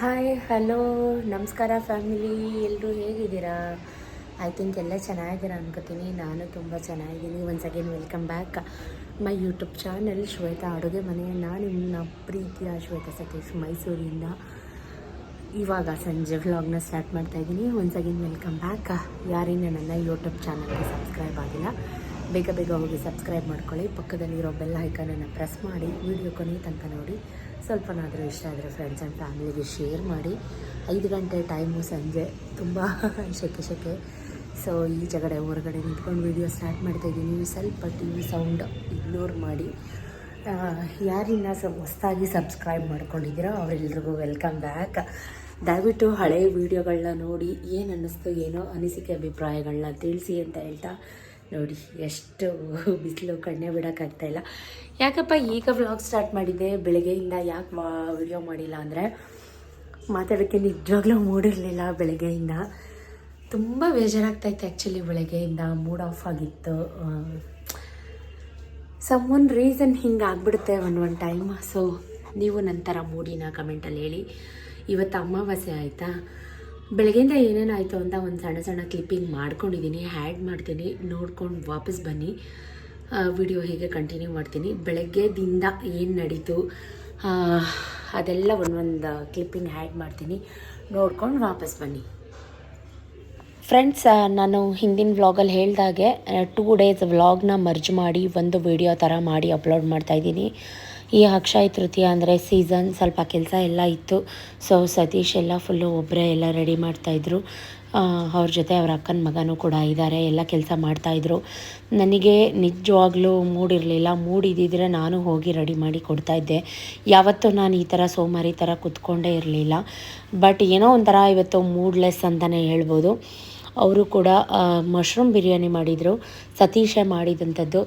Hi hello ನಮಸ್ಕಾರ family ಎಲ್ಲರೂ ಹೇಗಿದ್ದೀರಾ? ಐ ಥಿಂಕ್ ಎಲ್ಲ ಚೆನ್ನಾಗಿದ್ದೀರಾ ಅನ್ಕೋತೀನಿ. ನಾನು ತುಂಬ ಚೆನ್ನಾಗಿದ್ದೀನಿ. Once again welcome back my YouTube channel Shweta ಅಡುಗೆ ಮನೆ. ನಾನು ನಿಮ್ಮ ಪ್ರೀತಿಯ ಶ್ವೇತಾ ಸತೀಶ್ ಮೈಸೂರಿಂದ. ಇವಾಗ ಸಂಜೆ ವ್ಲಾಗ್ನ ಸ್ಟಾರ್ಟ್ ಮಾಡ್ತಾಯಿದ್ದೀನಿ ಒನ್ಸ್ ಅಗೇನ್ ವೆಲ್ಕಮ್ ಬ್ಯಾಕ್ ಯಾರಿನ ನನ್ನ ಯೂಟ್ಯೂಬ್ ಚಾನಲ್ಗೆ ಸಬ್ಸ್ಕ್ರೈಬ್ ಆಗಿಲ್ಲ, ಬೇಗ ಬೇಗ ಹೋಗಿ ಸಬ್ಸ್ಕ್ರೈಬ್ ಮಾಡ್ಕೊಳ್ಳಿ. ಪಕ್ಕದಲ್ಲಿರೋ ಬೆಲ್ ಐಕನನ್ನು ಪ್ರೆಸ್ ಮಾಡಿ ವಿಡಿಯೋ ಕೊನೆ ತನಕ ನೋಡಿ. ಸ್ವಲ್ಪನಾದರೂ ಇಷ್ಟ ಆದರೆ ಫ್ರೆಂಡ್ಸ್ ಆ್ಯಂಡ್ ಫ್ಯಾಮಿಲಿಗೆ ಶೇರ್ ಮಾಡಿ. ಐದು ಗಂಟೆ ಟೈಮು ಸಂಜೆ ತುಂಬ ಶೆಕೆ ಶೆಕೆ. ಸೊ ಈ ಜಗಡೆ ಹೊರಗಡೆ ನಿಂತ್ಕೊಂಡು ವೀಡಿಯೋ ಸ್ಟಾರ್ಟ್ ಮಾಡ್ತಾ ಮಾಡ್ತಾಯಿದ್ದೀನಿ ಸ್ವಲ್ಪ ಟಿ ವಿ ಸೌಂಡ್ ಇಗ್ನೋರ್ ಮಾಡಿ. ಯಾರಿನ್ನ ಸ, ಹೊಸ್ದಾಗಿ ಸಬ್ಸ್ಕ್ರೈಬ್ ಮಾಡ್ಕೊಂಡಿದ್ದೀರೋ ಅವರೆಲ್ರಿಗೂ ವೆಲ್ಕಮ್ ಬ್ಯಾಕ್ ದಯವಿಟ್ಟು ಹಳೆಯ ವೀಡಿಯೋಗಳನ್ನ ನೋಡಿ, ಏನು ಅನ್ನಿಸ್ತು, ಏನೋ ಅನಿಸಿಕೆ ಅಭಿಪ್ರಾಯಗಳನ್ನ ತಿಳಿಸಿ ಅಂತ ಹೇಳ್ತಾ ನೋಡಿ, ಎಷ್ಟು ಬಿಸಿಲು, ಕಣ್ಣೆ ಬಿಡೋಕ್ಕಾಗ್ತಾಯಿಲ್ಲ ಯಾಕಪ್ಪ ಈಗ ವ್ಲಾಗ್ ಸ್ಟಾರ್ಟ್ ಮಾಡಿದ್ದೆ? ಬೆಳಗ್ಗೆಯಿಂದ ಯಾಕೆ ಮಾ ವಿಡಿಯೋ ಮಾಡಿಲ್ಲ ಅಂದರೆ, ಮಾತಾಡೋಕ್ಕೆ ನಿಜವಾಗ್ಲೂ ಮೂಡಿರಲಿಲ್ಲ ಬೆಳಗ್ಗೆಯಿಂದ. ತುಂಬ ಬೇಜಾರಾಗ್ತಾಯಿತ್ತು ಆ್ಯಕ್ಚುಲಿ ಬೆಳಗ್ಗೆಯಿಂದ ಮೂಡ್ ಆಫ್ ಆಗಿತ್ತು. ಸಮ್ ಒನ್ ರೀಸನ್ ಹಿಂಗೆ ಆಗಿಬಿಡುತ್ತೆ ಒನ್ ಒನ್ ಟೈಮ್ ಸೊ ನೀವು ನಂತರ ಮೂಡಿನ ಕಮೆಂಟಲ್ಲಿ ಹೇಳಿ. ಇವತ್ತು ಅಮಾವಾಸ್ಯೆ ಆಯಿತಾ? ಬೆಳಗ್ಗೆಯಿಂದ ಏನೇನಾಯಿತು ಅಂತ ಒಂದು ಸಣ್ಣ ಸಣ್ಣ ಕ್ಲಿಪ್ಪಿಂಗ್ ಮಾಡ್ಕೊಂಡಿದ್ದೀನಿ ಹ್ಯಾಡ್ ಮಾಡ್ತೀನಿ. ನೋಡ್ಕೊಂಡು ವಾಪಸ್ ಬನ್ನಿ. ವಿಡಿಯೋ ಹೀಗೆ ಕಂಟಿನ್ಯೂ ಮಾಡ್ತೀನಿ. ಬೆಳಗ್ಗೆದಿಂದ ಏನು ನಡೀತು? ಅದೆಲ್ಲ ಒಂದೊಂದು ಕ್ಲಿಪ್ಪಿಂಗ್ ಹ್ಯಾಡ್ ಮಾಡ್ತೀನಿ. ನೋಡ್ಕೊಂಡು ವಾಪಸ್ ಬನ್ನಿ. ಫ್ರೆಂಡ್ಸ್ ನಾನು ಹಿಂದಿನ ವ್ಲಾಗಲ್ಲಿ ಹೇಳಿದಾಗೆ ಟೂ ಡೇಸ್ ವ್ಲಾಗ್ನ ಮರ್ಜ್ ಮಾಡಿ, ಒಂದು ವಿಡಿಯೋ ಥರ ಮಾಡಿ ಅಪ್ಲೋಡ್ ಮಾಡ್ತಾಯಿದ್ದೀನಿ ಈ ಅಕ್ಷಯ ತೃತೀಯ ಅಂದರೆ ಸೀಸನ್ ಸ್ವಲ್ಪ ಕೆಲಸ ಎಲ್ಲ ಇತ್ತು. ಸೊ ಸತೀಶ್ ಎಲ್ಲ ಫುಲ್ಲು ಒಬ್ಬರೇ ಎಲ್ಲ ರೆಡಿ ಮಾಡ್ತಾಯಿದ್ರು ಅವ್ರ ಜೊತೆ ಅವ್ರ ಅಕ್ಕನ ಮಗನೂ ಕೂಡ ಇದ್ದಾರೆ ಎಲ್ಲ ಕೆಲಸ ಮಾಡ್ತಾಯಿದ್ರು ನನಗೆ ನಿಜವಾಗ್ಲೂ ಮೂಡಿರಲಿಲ್ಲ ಮೂಡಿದ್ದಿದ್ರೆ ನಾನು ಹೋಗಿ ರೆಡಿ ಮಾಡಿ ಕೊಡ್ತಾಯಿದ್ದೆ ಯಾವತ್ತೂ ನಾನು ಈ ಥರ ಸೋಮಾರಿ ಥರ ಕುತ್ಕೊಂಡೇ ಇರಲಿಲ್ಲ. ಬಟ್ ಏನೋ ಒಂಥರ ಇವತ್ತು ಮೂಡ್ಲೆಸ್ ಅಂತಲೇ ಹೇಳ್ಬೋದು. ಅವರು ಕೂಡ ಮಶ್ರೂಮ್ ಬಿರಿಯಾನಿ ಮಾಡಿದರು, ಸತೀಶ ಮಾಡಿದಂಥದ್ದು.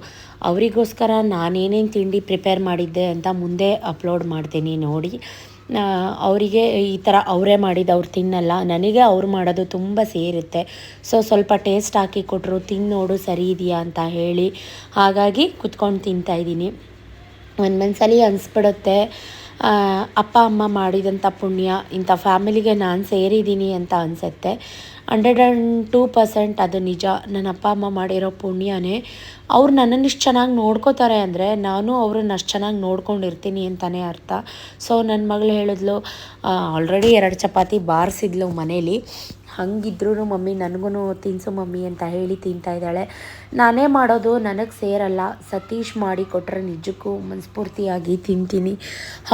ಅವರಿಗೋಸ್ಕರ ನಾನೇನೇನು ತಿಂಡಿ ಪ್ರಿಪೇರ್ ಮಾಡಿದ್ದೆ ಅಂತ ಮುಂದೆ ಅಪ್ಲೋಡ್ ಮಾಡ್ತೀನಿ ನೋಡಿ. ಅವರಿಗೆ ಈ ಥರ ಅವರೇ ಮಾಡಿದ್ದು, ಅವ್ರು ತಿನ್ನಲ್ಲ. ನನಗೆ ಅವ್ರು ಮಾಡೋದು ತುಂಬ ಸೇರುತ್ತೆ. ಸೊ ಸ್ವಲ್ಪ ಟೇಸ್ಟ್ ಹಾಕಿ ಕೊಟ್ಟರು ತಿಂದು ನೋಡು, ಸರಿ ಇದೆಯಾ ಅಂತ ಹೇಳಿ. ಹಾಗಾಗಿ ಕುತ್ಕೊಂಡು ತಿಂತಾಯಿದ್ದೀನಿ ಒಂದು ಮನಸ್ಸಲ್ಲಿ ಅನಿಸ್ಬಿಡುತ್ತೆ ಅಪ್ಪ, ಅಮ್ಮ ಮಾಡಿದಂಥ ಪುಣ್ಯ, ಇಂಥ ಫ್ಯಾಮಿಲಿಗೆ ನಾನು ಸೇರಿದ್ದೀನಿ ಅಂತ ಅನಿಸುತ್ತೆ. ಹಂಡ್ರೆಡ್ ಆ್ಯಂಡ್ ಟೂ ಪರ್ಸೆಂಟ್ ಅದು ನಿಜ. ನನ್ನ ಅಪ್ಪ, ಅಮ್ಮ ಮಾಡಿರೋ ಪುಣ್ಯನೇ. ಅವ್ರು ನನ್ನನ್ನು ಇಷ್ಟು ಚೆನ್ನಾಗಿ ನೋಡ್ಕೋತಾರೆ ಅಂದರೆ ನಾನು ಅವ್ರನ್ನ ಅಷ್ಟು ಚೆನ್ನಾಗಿ ನೋಡ್ಕೊಂಡಿರ್ತೀನಿ ಅಂತಲೇ ಅರ್ಥ. ಸೊ ನನ್ನ ಮಗಳು ಹೇಳಿದ್ಲು ಆಲ್ರೆಡಿ ಎರಡು ಚಪಾತಿ ಬಾರಿಸಿದ್ಲು ಮನೇಲಿ. ಹಂಗಿದ್ರೂ ಮಮ್ಮಿ ನನಗೂ ತಿನ್ಸು ಮಮ್ಮಿ ಅಂತ ಹೇಳಿ ತಿಂತಾ ಇದ್ದಾಳೆ. ನಾನೇ ಮಾಡೋದು ನನಗೆ ಸೇರಲ್ಲ. ಸತೀಶ್ ಮಾಡಿ ಕೊಟ್ಟರೆ ನಿಜಕ್ಕೂ ಮನಸ್ಫೂರ್ತಿಯಾಗಿ ತಿಂತೀನಿ.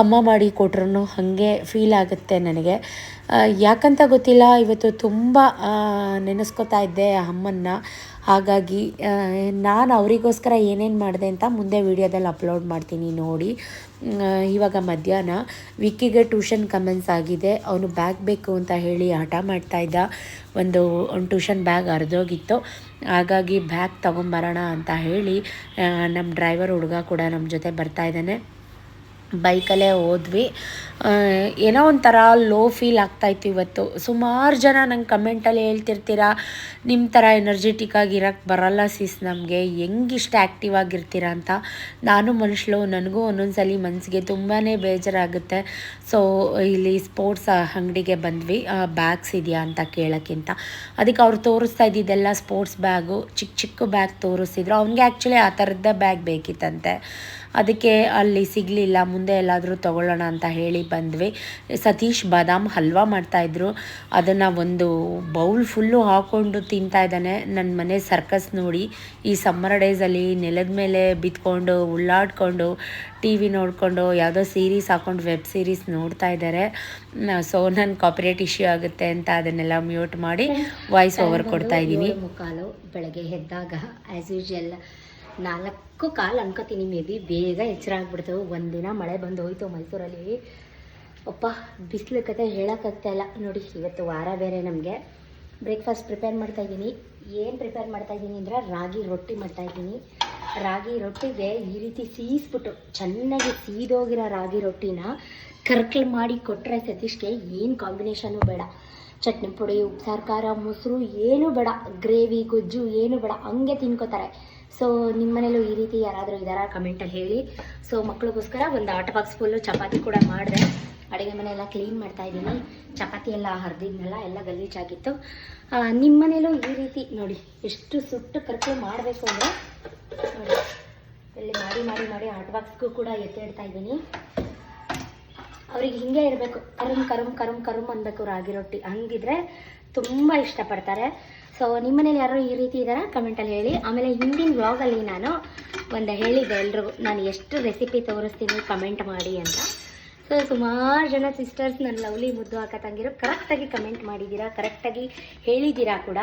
ಅಮ್ಮ ಮಾಡಿ ಕೊಟ್ರೂ ಹಾಗೆ ಫೀಲ್ ಆಗುತ್ತೆ ನನಗೆ. ಯಾಕಂತ ಗೊತ್ತಿಲ್ಲ, ಇವತ್ತು ತುಂಬ ನೆನೆಸ್ಕೊತಾ ಇದ್ದೆ ಅಮ್ಮನ್ನ. ಹಾಗಾಗಿ ನಾನು ಅವರಿಗೋಸ್ಕರ ಏನೇನು ಮಾಡಿದೆ ಅಂತ ಮುಂದೆ ವೀಡಿಯೋದಲ್ಲಿ ಅಪ್ಲೋಡ್ ಮಾಡ್ತೀನಿ ನೋಡಿ. ಇವಾಗ ಮಧ್ಯಾಹ್ನ. ವಿಕ್ಕಿಗೆ ಟ್ಯೂಷನ್ ಕಮೆನ್ಸ್ ಆಗಿದೆ. ಅವನು ಬ್ಯಾಗ್ ಬೇಕು ಅಂತ ಹೇಳಿ ಹಠ ಮಾಡ್ತಾ ಇದ್ದ. ಒಂದು ಒಂದು ಟ್ಯೂಷನ್ ಬ್ಯಾಗ್ ಹರಿದೋಗಿತ್ತು. ಹಾಗಾಗಿ ಬ್ಯಾಗ್ ತೊಗೊಂಬರೋಣ ಅಂತ ಹೇಳಿ ನಮ್ಮ ಡ್ರೈವರ್ ಹುಡುಗ ಕೂಡ ನಮ್ಮ ಜೊತೆ ಬರ್ತಾ ಇದ್ದಾನೆ. ಬೈಕಲ್ಲೇ ಹೋದ್ವಿ. ಏನೋ ಒಂಥರ ಲೋ ಫೀಲ್ ಆಗ್ತಾಯಿತ್ತು ಇವತ್ತು. ಸುಮಾರು ಜನ ನಂಗೆ ಕಮೆಂಟಲ್ಲಿ ಹೇಳ್ತಿರ್ತೀರಾ ನಿಮ್ಮ ಥರ ಎನರ್ಜೆಟಿಕ್ ಆಗಿರೋಕ್ಕೆ ಬರಲ್ಲ ಸಿಸ್ ನಮಗೆ. ಹೆಂಗಿಷ್ಟು ಆ್ಯಕ್ಟಿವ್ ಆಗಿರ್ತೀರಾ ಅಂತ? ನಾನು ಮನುಷ್ಯಳು ನನಗೂ ಒಂದೊಂದ್ಸಲಿ ಮನಸ್ಸಿಗೆ ತುಂಬಾ ಬೇಜಾರಾಗುತ್ತೆ. ಸೊ ಇಲ್ಲಿ ಸ್ಪೋರ್ಟ್ಸ್ ಅಂಗಡಿಗೆ ಬಂದ್ವಿ. ಬ್ಯಾಗ್ಸ್ ಇದೆಯಾ ಅಂತ ಕೇಳೋಕ್ಕಿಂತ. ಅದಕ್ಕೆ ಅವ್ರು ತೋರಿಸ್ತಾ ಇದ್ದಿದ್ದೆಲ್ಲ ಸ್ಪೋರ್ಟ್ಸ್ ಬ್ಯಾಗು ಚಿಕ್ಕ ಚಿಕ್ಕ ಬ್ಯಾಗ್ ತೋರಿಸಿದ್ರು ಅವ್ನಿಗೆ ಆ್ಯಕ್ಚುಲಿ ಆ ಥರದ್ದೇ ಬ್ಯಾಗ್ ಬೇಕಿತ್ತಂತೆ. ಅದಕ್ಕೆ ಅಲ್ಲಿ ಸಿಗಲಿಲ್ಲ ಮುಂದೆ ಎಲ್ಲಾದರೂ ತಗೊಳ್ಳೋಣ ಅಂತ ಹೇಳಿ ಬಂದ್ವಿ. ಸತೀಶ್ ಬಾದಾಮ್ ಹಲ್ವಾ ಮಾಡ್ತಾಯಿದ್ರು ಅದನ್ನು ಒಂದು ಬೌಲ್ ಫುಲ್ಲು ಹಾಕ್ಕೊಂಡು ತಿಂತಾ ಇದ್ದಾನೆ. ನನ್ನ ಮನೆ ಸರ್ಕಸ್ ನೋಡಿ ಈ ಸಮ್ಮರ್ ಡೇಸಲ್ಲಿ ನೆಲದ ಮೇಲೆ ಬಿತ್ಕೊಂಡು ಉಳ್ಳಾಡ್ಕೊಂಡು ಟಿ ವಿ ನೋಡಿಕೊಂಡು ಯಾವುದೋ ಸೀರೀಸ್ ಹಾಕೊಂಡು ವೆಬ್ ಸೀರೀಸ್ ನೋಡ್ತಾ ಇದ್ದಾರೆ. ಸೊ ನನ್ನ ಕಾಪರೇಟ್ ಇಶ್ಯೂ ಆಗುತ್ತೆ ಅಂತ ಅದನ್ನೆಲ್ಲ ಮ್ಯೂಟ್ ಮಾಡಿ ವಾಯ್ಸ್ ಓವರ್ ಕೊಡ್ತಾ ಇದ್ದೀನಿ. ಮುಕ್ಕಾಲು ಬೆಳಗ್ಗೆ ಎದ್ದಾಗ ಆ್ಯಸ್ ಯೂಶುವಲ್ ನಾಲ್ಕು ಕಾಲು ಅನ್ಕೋತೀನಿ, ಮೇ ಬಿ ಬೇಗ ಎಚ್ಚರ ಆಗ್ಬಿಡ್ತು. ಒಂದಿನ ಮಳೆ ಬಂದು ಹೋಯ್ತು ಮೈಸೂರಲ್ಲಿ. ಅಪ್ಪ ಬಿಸಿಲು ಕತೆ ಹೇಳೋಕ್ಕಾಗ್ತಾ ಇಲ್ಲ. ನೋಡಿ, ಇವತ್ತು ವಾರ ಬೇರೆ ನಮಗೆ. ಬ್ರೇಕ್ಫಾಸ್ಟ್ ಪ್ರಿಪೇರ್ ಮಾಡ್ತಾ ಇದ್ದೀನಿ. ಏನು ಪ್ರಿಪೇರ್ ಮಾಡ್ತಾ ಇದ್ದೀನಿ ಅಂದರೆ ರಾಗಿ ರೊಟ್ಟಿ ಮಾಡ್ತಾ ಇದ್ದೀನಿ. ರಾಗಿ ರೊಟ್ಟಿಗೆ ಈ ರೀತಿ ಸೀಸ್ಬಿಟ್ಟು ಚೆನ್ನಾಗಿ ಸೀದೋಗಿರೋ ರಾಗಿ ರೊಟ್ಟಿನ ಕರ್ಕಲ್ ಮಾಡಿ ಕೊಟ್ಟರೆ ಸತೀಶ್ಗೆ ಏನು ಕಾಂಬಿನೇಷನು ಬೇಡ. ಚಟ್ನಿ ಪುಡಿ, ಉಪ್ಸಾರು, ಖಾರ, ಮೊಸರು ಏನೂ ಬೇಡ. ಗ್ರೇವಿ ಗೊಜ್ಜು ಏನೂ ಬೇಡ. ಹಂಗೆ ತಿನ್ಕೋತಾರೆ. ಸೊ ನಿಮ್ಮ ಮನೇಲೂ ಈ ರೀತಿ ಯಾರಾದರೂ ಇದ್ದಾರಾ ಕಮೆಂಟಲ್ಲಿ ಹೇಳಿ. ಸೊ ಮಕ್ಕಳಿಗೋಸ್ಕರ ಒಂದು ಆಟ ಬಾಕ್ಸ್ ಫುಲ್ಲು ಚಪಾತಿ ಕೂಡ ಮಾಡಿದೆ. ಅಡುಗೆ ಮನೆ ಕ್ಲೀನ್ ಮಾಡ್ತಾ ಇದ್ದೀನಿ. ಚಪಾತಿ ಎಲ್ಲ ಹರಿದಿದ್ನಲ್ಲ, ಎಲ್ಲ ಗಲೀಜಾಗಿತ್ತು ನಿಮ್ಮ ಮನೇಲೂ ಈ ರೀತಿ ನೋಡಿ, ಎಷ್ಟು ಸುಟ್ಟು ಕರ್ಕೊ ಮಾಡಬೇಕು ಅಂದರೆ ನೋಡಿ, ಇಲ್ಲಿ ಮಾಡಿ ಮಾಡಿ ಮಾಡಿ ಆಟ ಬಾಕ್ಸ್ಗೂ ಕೂಡ ಎತ್ತಿಡ್ತಾ ಇದ್ದೀನಿ. ಅವ್ರಿಗೆ ಹಿಂಗೆ ಇರಬೇಕು. ಕರುಮ್ ಕರುಮ್ ಕರುಮ್ ಕರುಮ್ ಅನ್ಬೇಕು ರಾಗಿ ರೊಟ್ಟಿ ಹಂಗಿದ್ರೆ ತುಂಬ ಇಷ್ಟಪಡ್ತಾರೆ. ಸೊ ನಿಮ್ಮ ಮನೇಲಿ ಯಾರು ಈ ರೀತಿ ಇದ್ದಾರಾ ಕಮೆಂಟಲ್ಲಿ ಹೇಳಿ. ಆಮೇಲೆ ಹಿಂದಿನ ವ್ಲಾಗಲ್ಲಿ ನಾನು ಒಂದು ಹೇಳಿದ್ದೆ ಎಲ್ರಿಗೂ, ನಾನು ಎಷ್ಟು ರೆಸಿಪಿ ತೋರಿಸ್ತೀನಿ ಕಮೆಂಟ್ ಮಾಡಿ ಅಂತ. ಸೊ ಸುಮಾರು ಜನ ಸಿಸ್ಟರ್ಸ್ ನನ್ನ ಲವ್ಲಿ ಮುದ್ದು ಹಾಕ ತಂಗಿರೋ ಕರೆಕ್ಟಾಗಿ ಕಮೆಂಟ್ ಮಾಡಿದ್ದೀರಾ ಕರೆಕ್ಟಾಗಿ ಹೇಳಿದ್ದೀರಾ ಕೂಡ.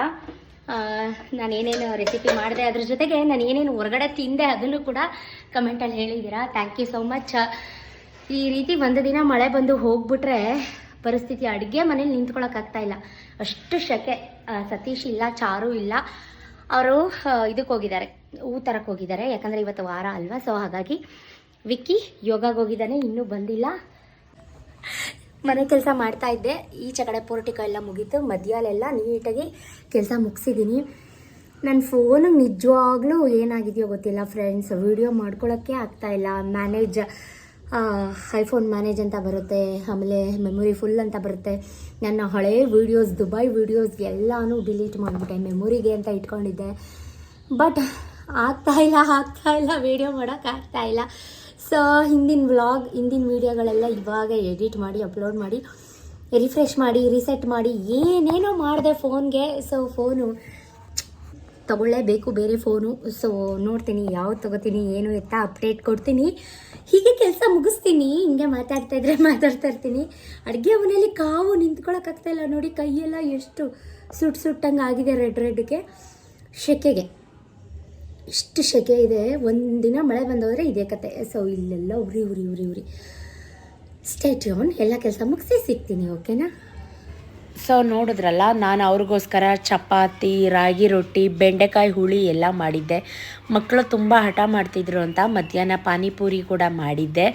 ನಾನು ಏನೇನು ರೆಸಿಪಿ ಮಾಡಿದೆ, ಅದ್ರ ಜೊತೆಗೆ ನಾನು ಏನೇನು ಹೊರಗಡೆ ತಿಂದೆ ಅದನ್ನು ಕೂಡ ಕಮೆಂಟಲ್ಲಿ ಹೇಳಿದ್ದೀರಾ ಥ್ಯಾಂಕ್ ಯು ಸೋ ಮಚ್ ಈ ರೀತಿ ಒಂದು ದಿನ ಮಳೆ ಬಂದು ಹೋಗ್ಬಿಟ್ರೆ ಪರಿಸ್ಥಿತಿ ಅಡುಗೆ ಮನೇಲಿ ನಿಂತ್ಕೊಳಕ್ಕಾಗ್ತಾ ಇಲ್ಲ. ಅಷ್ಟು ಶೆಕೆ. ಸತೀಶ್ ಇಲ್ಲ, ಚಾರು ಇಲ್ಲ. ಅವರು ಇದಕ್ಕೆ ಹೋಗಿದ್ದಾರೆ. ಹೂ ತರಕ್ಕೆ ಹೋಗಿದ್ದಾರೆ. ಯಾಕಂದರೆ ಇವತ್ತು ವಾರ ಅಲ್ವಾ? ಸೊ ಹಾಗಾಗಿ ವಿಕ್ಕಿ ಯೋಗಾಗೆ ಹೋಗಿದ್ದಾನೆ, ಇನ್ನೂ ಬಂದಿಲ್ಲ. ಮನೆ ಕೆಲಸ ಮಾಡ್ತಾ ಇದ್ದೆ. ಈಚೆ ಕಡೆ ಪೋರ್ಟಿಕ ಎಲ್ಲ ಮುಗೀತು. ಮಧ್ಯಾಹ್ನೆಲ್ಲ ನೀಟಾಗಿ ಕೆಲಸ ಮುಗಿಸಿದ್ದೀನಿ. ನನ್ನ ಫೋನು ನಿಜವಾಗ್ಲೂ ಏನಾಗಿದೆಯೋ ಗೊತ್ತಿಲ್ಲ ಫ್ರೆಂಡ್ಸ್ ವಿಡಿಯೋ ಮಾಡ್ಕೊಳ್ಳೋಕ್ಕೆ ಆಗ್ತಾಯಿಲ್ಲ ಮ್ಯಾನೇಜ್ ಐಫೋನ್ ಮ್ಯಾನೇಜ್ ಅಂತ ಬರುತ್ತೆ, ಆಮೇಲೆ ಮೆಮೊರಿ ಫುಲ್ ಅಂತ ಬರುತ್ತೆ. ನನ್ನ ಹಳೆ ವೀಡಿಯೋಸ್ ದುಬೈ ವೀಡಿಯೋಸ್ ಎಲ್ಲನೂ ಡಿಲೀಟ್ ಮಾಡಿಬಿಟ್ಟೆ ಮೆಮೊರಿಗೆ ಅಂತ ಇಟ್ಕೊಂಡಿದ್ದೆ. ಬಟ್ ಆಗ್ತಾ ಇಲ್ಲ ಆಗ್ತಾ ಇಲ್ಲ ವೀಡಿಯೋ ಮಾಡೋಕ್ಕಾಗ್ತಾ ಇಲ್ಲ. ಸೊ ಹಿಂದಿನ ವ್ಲಾಗ್ ಹಿಂದಿನ ವೀಡಿಯೋಗಳೆಲ್ಲ ಇವಾಗ ಎಡಿಟ್ ಮಾಡಿ ಅಪ್ಲೋಡ್ ಮಾಡಿ ರಿಫ್ರೆಶ್ ಮಾಡಿ ರಿಸೆಟ್ ಮಾಡಿ, ಏನೇನೋ ಮಾಡಿದೆ ಫೋನ್ಗೆ ಸೊ ಫೋನು ತಗೊಳ್ಳೇಬೇಕು, ಬೇರೆ ಫೋನು. ಸೊ ನೋಡ್ತೀನಿ, ಯಾವ್ದು ತಗೋತೀನಿ, ಏನು ಎತ್ತ ಅಪ್ಡೇಟ್ ಕೊಡ್ತೀನಿ. ಹೀಗೆ ಕೆಲಸ ಮುಗಿಸ್ತೀನಿ. ಹಿಂಗೆ ಮಾತಾಡ್ತಾ ಇದ್ರೆ ಮಾತಾಡ್ತಾ ಇರ್ತೀನಿ. ಅಡುಗೆ ಮನೆಯಲ್ಲಿ ಕಾವು ನಿಂತ್ಕೊಳಕ್ಕಾಗ್ತಾ ಇಲ್ಲ. ನೋಡಿ, ಕೈಯೆಲ್ಲ ಎಷ್ಟು ಸುಟ್ಟು ಸುಟ್ಟಂಗೆ ಆಗಿದೆ ರೆಡ್ ರೆಡ್ಗೆ. ಶೆಕೆಗೆ. ಇಷ್ಟು ಶೆಕೆ ಇದೆ. ಒಂದಿನ ಮಳೆ ಬಂದೋದ್ರೆ ಇದೇ ಕತೆ. ಸೊ ಇಲ್ಲೆಲ್ಲ ಉರಿ ಉರಿ ಉರಿ ಉರಿ. ಸ್ಟೇಟ್ಯೂನ್ ಎಲ್ಲ ಕೆಲಸ ಮುಗಿಸಿ ಸಿಗ್ತೀನಿ ಓಕೆನಾ ಸೊ ನೋಡಿದ್ರಲ್ಲ, ನಾನು ಅವ್ರಿಗೋಸ್ಕರ ಚಪಾತಿ, ರಾಗಿ ರೊಟ್ಟಿ, ಬೆಂಡೆಕಾಯಿ ಹುಳಿ ಎಲ್ಲ ಮಾಡಿದ್ದೆ. ಮಕ್ಕಳು ತುಂಬ ಹಠ ಮಾಡ್ತಿದ್ರು ಅಂತ ಮಧ್ಯಾಹ್ನ ಪಾನಿಪುರಿ ಕೂಡ ಮಾಡಿದ್ದೆ.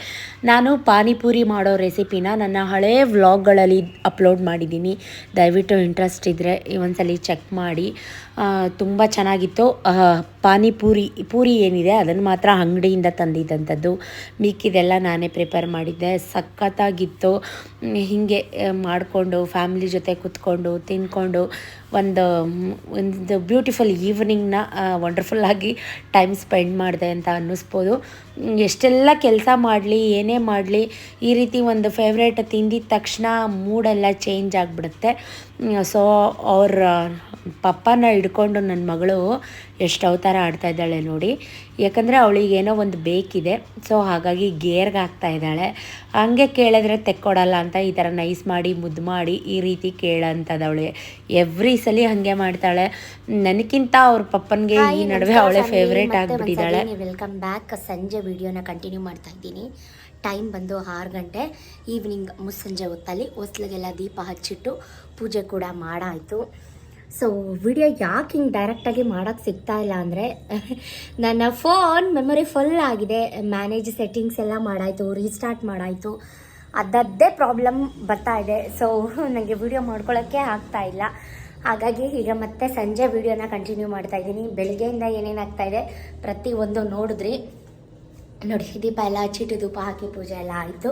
ನಾನು ಪಾನಿಪುರಿ ಮಾಡೋ ರೆಸಿಪಿನ ನನ್ನ ಹಳೇ ವ್ಲಾಗ್ಗಳಲ್ಲಿ ಅಪ್ಲೋಡ್ ಮಾಡಿದ್ದೀನಿ. ದಯವಿಟ್ಟು ಇಂಟ್ರೆಸ್ಟ್ ಇದ್ದರೆ ಈ ಒಂದ್ಸಲಿ ಚೆಕ್ ಮಾಡಿ. ತುಂಬ ಚೆನ್ನಾಗಿತ್ತು. ಪಾನಿಪೂರಿ, ಪೂರಿ ಏನಿದೆ ಅದನ್ನು ಮಾತ್ರ ಅಂಗಡಿಯಿಂದ ತಂದಿದ್ದಂಥದ್ದು. ಮಿಕ್ಕಿದೆಲ್ಲ ನಾನೇ ಪ್ರಿಪೇರ್ ಮಾಡಿದ್ದೆ. ಸಖತ್ತಾಗಿತ್ತು. ಹೀಗೆ ಮಾಡಿಕೊಂಡು ಫ್ಯಾಮಿಲಿ ಜೊತೆ ಕೂತ್ಕೊಂಡು ತಿನ್ಕೊಂಡು ಒಂದು ಒಂದು ಬ್ಯೂಟಿಫುಲ್ ಈವ್ನಿಂಗ್ನ ವಂಡರ್ಫುಲ್ಲಾಗಿ ಟೈಮ್ ಸ್ಪೆಂಡ್ ಮಾಡಿದೆ ಅಂತ ಅನ್ನಿಸ್ಬೋದು. ಎಷ್ಟೆಲ್ಲ ಕೆಲಸ ಮಾಡಲಿ, ಏನೇ ಮಾಡಲಿ, ಈ ರೀತಿ ಒಂದು ಫೇವ್ರೇಟ್ ತಿಂದಿದ ತಕ್ಷಣ ಮೂಡೆಲ್ಲ ಚೇಂಜ್ ಆಗಿಬಿಡುತ್ತೆ. ಸೊ ಅವ್ರ ಪಪ್ಪನ ಹಿಡ್ಕೊಂಡು ನನ್ನ ಮಗಳು ಎಷ್ಟು ಅವತಾರ ಆಡ್ತಾ ಇದ್ದಾಳೆ ನೋಡಿ. ಯಾಕಂದರೆ ಅವಳಿಗೆ ಏನೋ ಒಂದು ಬೇಕಿದೆ. ಸೊ ಹಾಗಾಗಿ ಗೇರ್ಗೆ ಹಾಕ್ತಾ ಇದ್ದಾಳೆ. ಹಂಗೆ ಕೇಳಿದ್ರೆ ತೆಕ್ಕೊಡಲ್ಲ ಅಂತ ಈ ಥರ ನೈಸ್ ಮಾಡಿ ಮುದ್ದು ಮಾಡಿ ಈ ರೀತಿ ಕೇಳಂತದವಳೆ ಎವ್ರಿ ಸಲ ಹಾಗೆ ಮಾಡ್ತಾಳೆ. ನನಗಿಂತ ಅವ್ರ ಪಪ್ಪನಿಗೆ ಈ ನಡುವೆ ಅವಳೆ ಫೇವ್ರೇಟ್ ಆಗಿಬಿಟ್ಟಿದ್ದಾಳೆ. ವೆಲ್ಕಮ್ ಬ್ಯಾಕ್ ಸಂಜೆ ವಿಡಿಯೋನ ಕಂಟಿನ್ಯೂ ಮಾಡ್ತಾ ಇದ್ದೀನಿ. ಟೈಮ್ ಬಂದು ಆರು ಗಂಟೆ. ಈವ್ನಿಂಗ್ ಮುಸ್ಸಂಜೆ ಹೊತ್ತಲ್ಲಿ ಹೊಸ್ಲಿಗೆಲ್ಲ ದೀಪ ಹಚ್ಚಿಟ್ಟು ಪೂಜೆ ಕೂಡ ಮಾಡಾಯಿತು. ಸೊ ವಿಡಿಯೋ ಯಾಕೆ ಹಿಂಗೆ ಡೈರೆಕ್ಟಾಗಿ ಮಾಡೋಕ್ಕೆ ಸಿಗ್ತಾ ಇಲ್ಲ ಅಂದರೆ, ನನ್ನ ಫೋನ್ ಮೆಮೊರಿ ಫುಲ್ ಆಗಿದೆ. ಮ್ಯಾನೇಜ್ ಸೆಟ್ಟಿಂಗ್ಸ್ ಎಲ್ಲ ಮಾಡಾಯಿತು ರೀಸ್ಟಾರ್ಟ್ ಮಾಡಾಯಿತು. ಅದದ್ದೇ ಪ್ರಾಬ್ಲಮ್ ಬರ್ತಾ ಇದೆ. ಸೊ ನನಗೆ ವಿಡಿಯೋ ಮಾಡ್ಕೊಳ್ಳೋಕ್ಕೆ ಆಗ್ತಾ ಇಲ್ಲ. ಹಾಗಾಗಿ ಈಗ ಮತ್ತೆ ಸಂಜೆ ವಿಡಿಯೋನ ಕಂಟಿನ್ಯೂ ಮಾಡ್ತಾ ಇದ್ದೀನಿ. ಬೆಳಗ್ಗೆಯಿಂದ ಏನೇನಾಗ್ತಾ ಇದೆ ಒಂದು ನೋಡಿದ್ರಿ. ನೋಡಿ ದೀಪ ಎಲ್ಲ ಹಚ್ಚಿಟ್ಟು ಧೂಪ ಹಾಕಿ ಪೂಜೆ ಎಲ್ಲ ಆಯಿತು.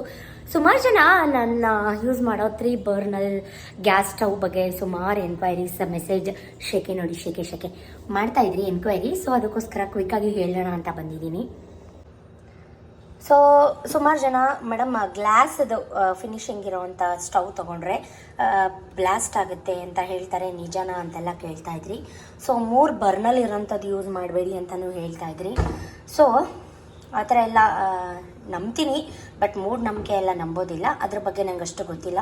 ಸುಮಾರು ಜನ ನನ್ನ ಯೂಸ್ ಮಾಡೋ ತ್ರೀ ಬರ್ನಲ್ ಗ್ಯಾಸ್ ಸ್ಟವ್ ಬಗ್ಗೆ ಸುಮಾರು ಎನ್ಕ್ವೈರೀಸ್ ಮೆಸೇಜ್ ಶೆಕೆ ನೋಡಿ, ಶೆಕೆ ಶೆಕೆ ಮಾಡ್ತಾ ಇದ್ರಿ ಎನ್ಕ್ವೈರಿ ಸೊ ಅದಕ್ಕೋಸ್ಕರ ಕ್ವಿಕ್ಕಾಗಿ ಹೇಳೋಣ ಅಂತ ಬಂದಿದ್ದೀನಿ. ಸೊ ಸುಮಾರು ಜನ ಮೇಡಮ್ ಗ್ಲಾಸದು ಫಿನಿಶಿಂಗ್ ಇರೋವಂಥ ಸ್ಟವ್ ತೊಗೊಂಡ್ರೆ ಬ್ಲಾಸ್ಟ್ ಆಗುತ್ತೆ ಅಂತ ಹೇಳ್ತಾರೆ, ನಿಜಾನ ಅಂತೆಲ್ಲ ಕೇಳ್ತಾ ಇದ್ರಿ. ಸೊ ಮೂರು ಬರ್ನಲ್ ಇರೋಂಥದ್ದು ಯೂಸ್ ಮಾಡಬೇಡಿ ಅಂತಲೂ ಹೇಳ್ತಾ ಇದ್ರಿ. ಸೊ ಆ ಥರ ಎಲ್ಲ ನಂಬ್ತೀನಿ ಬಟ್ ಮೂಢನಂಬಿಕೆ ಎಲ್ಲ ನಂಬೋದಿಲ್ಲ. ಅದ್ರ ಬಗ್ಗೆ ನಂಗೆ ಅಷ್ಟು ಗೊತ್ತಿಲ್ಲ.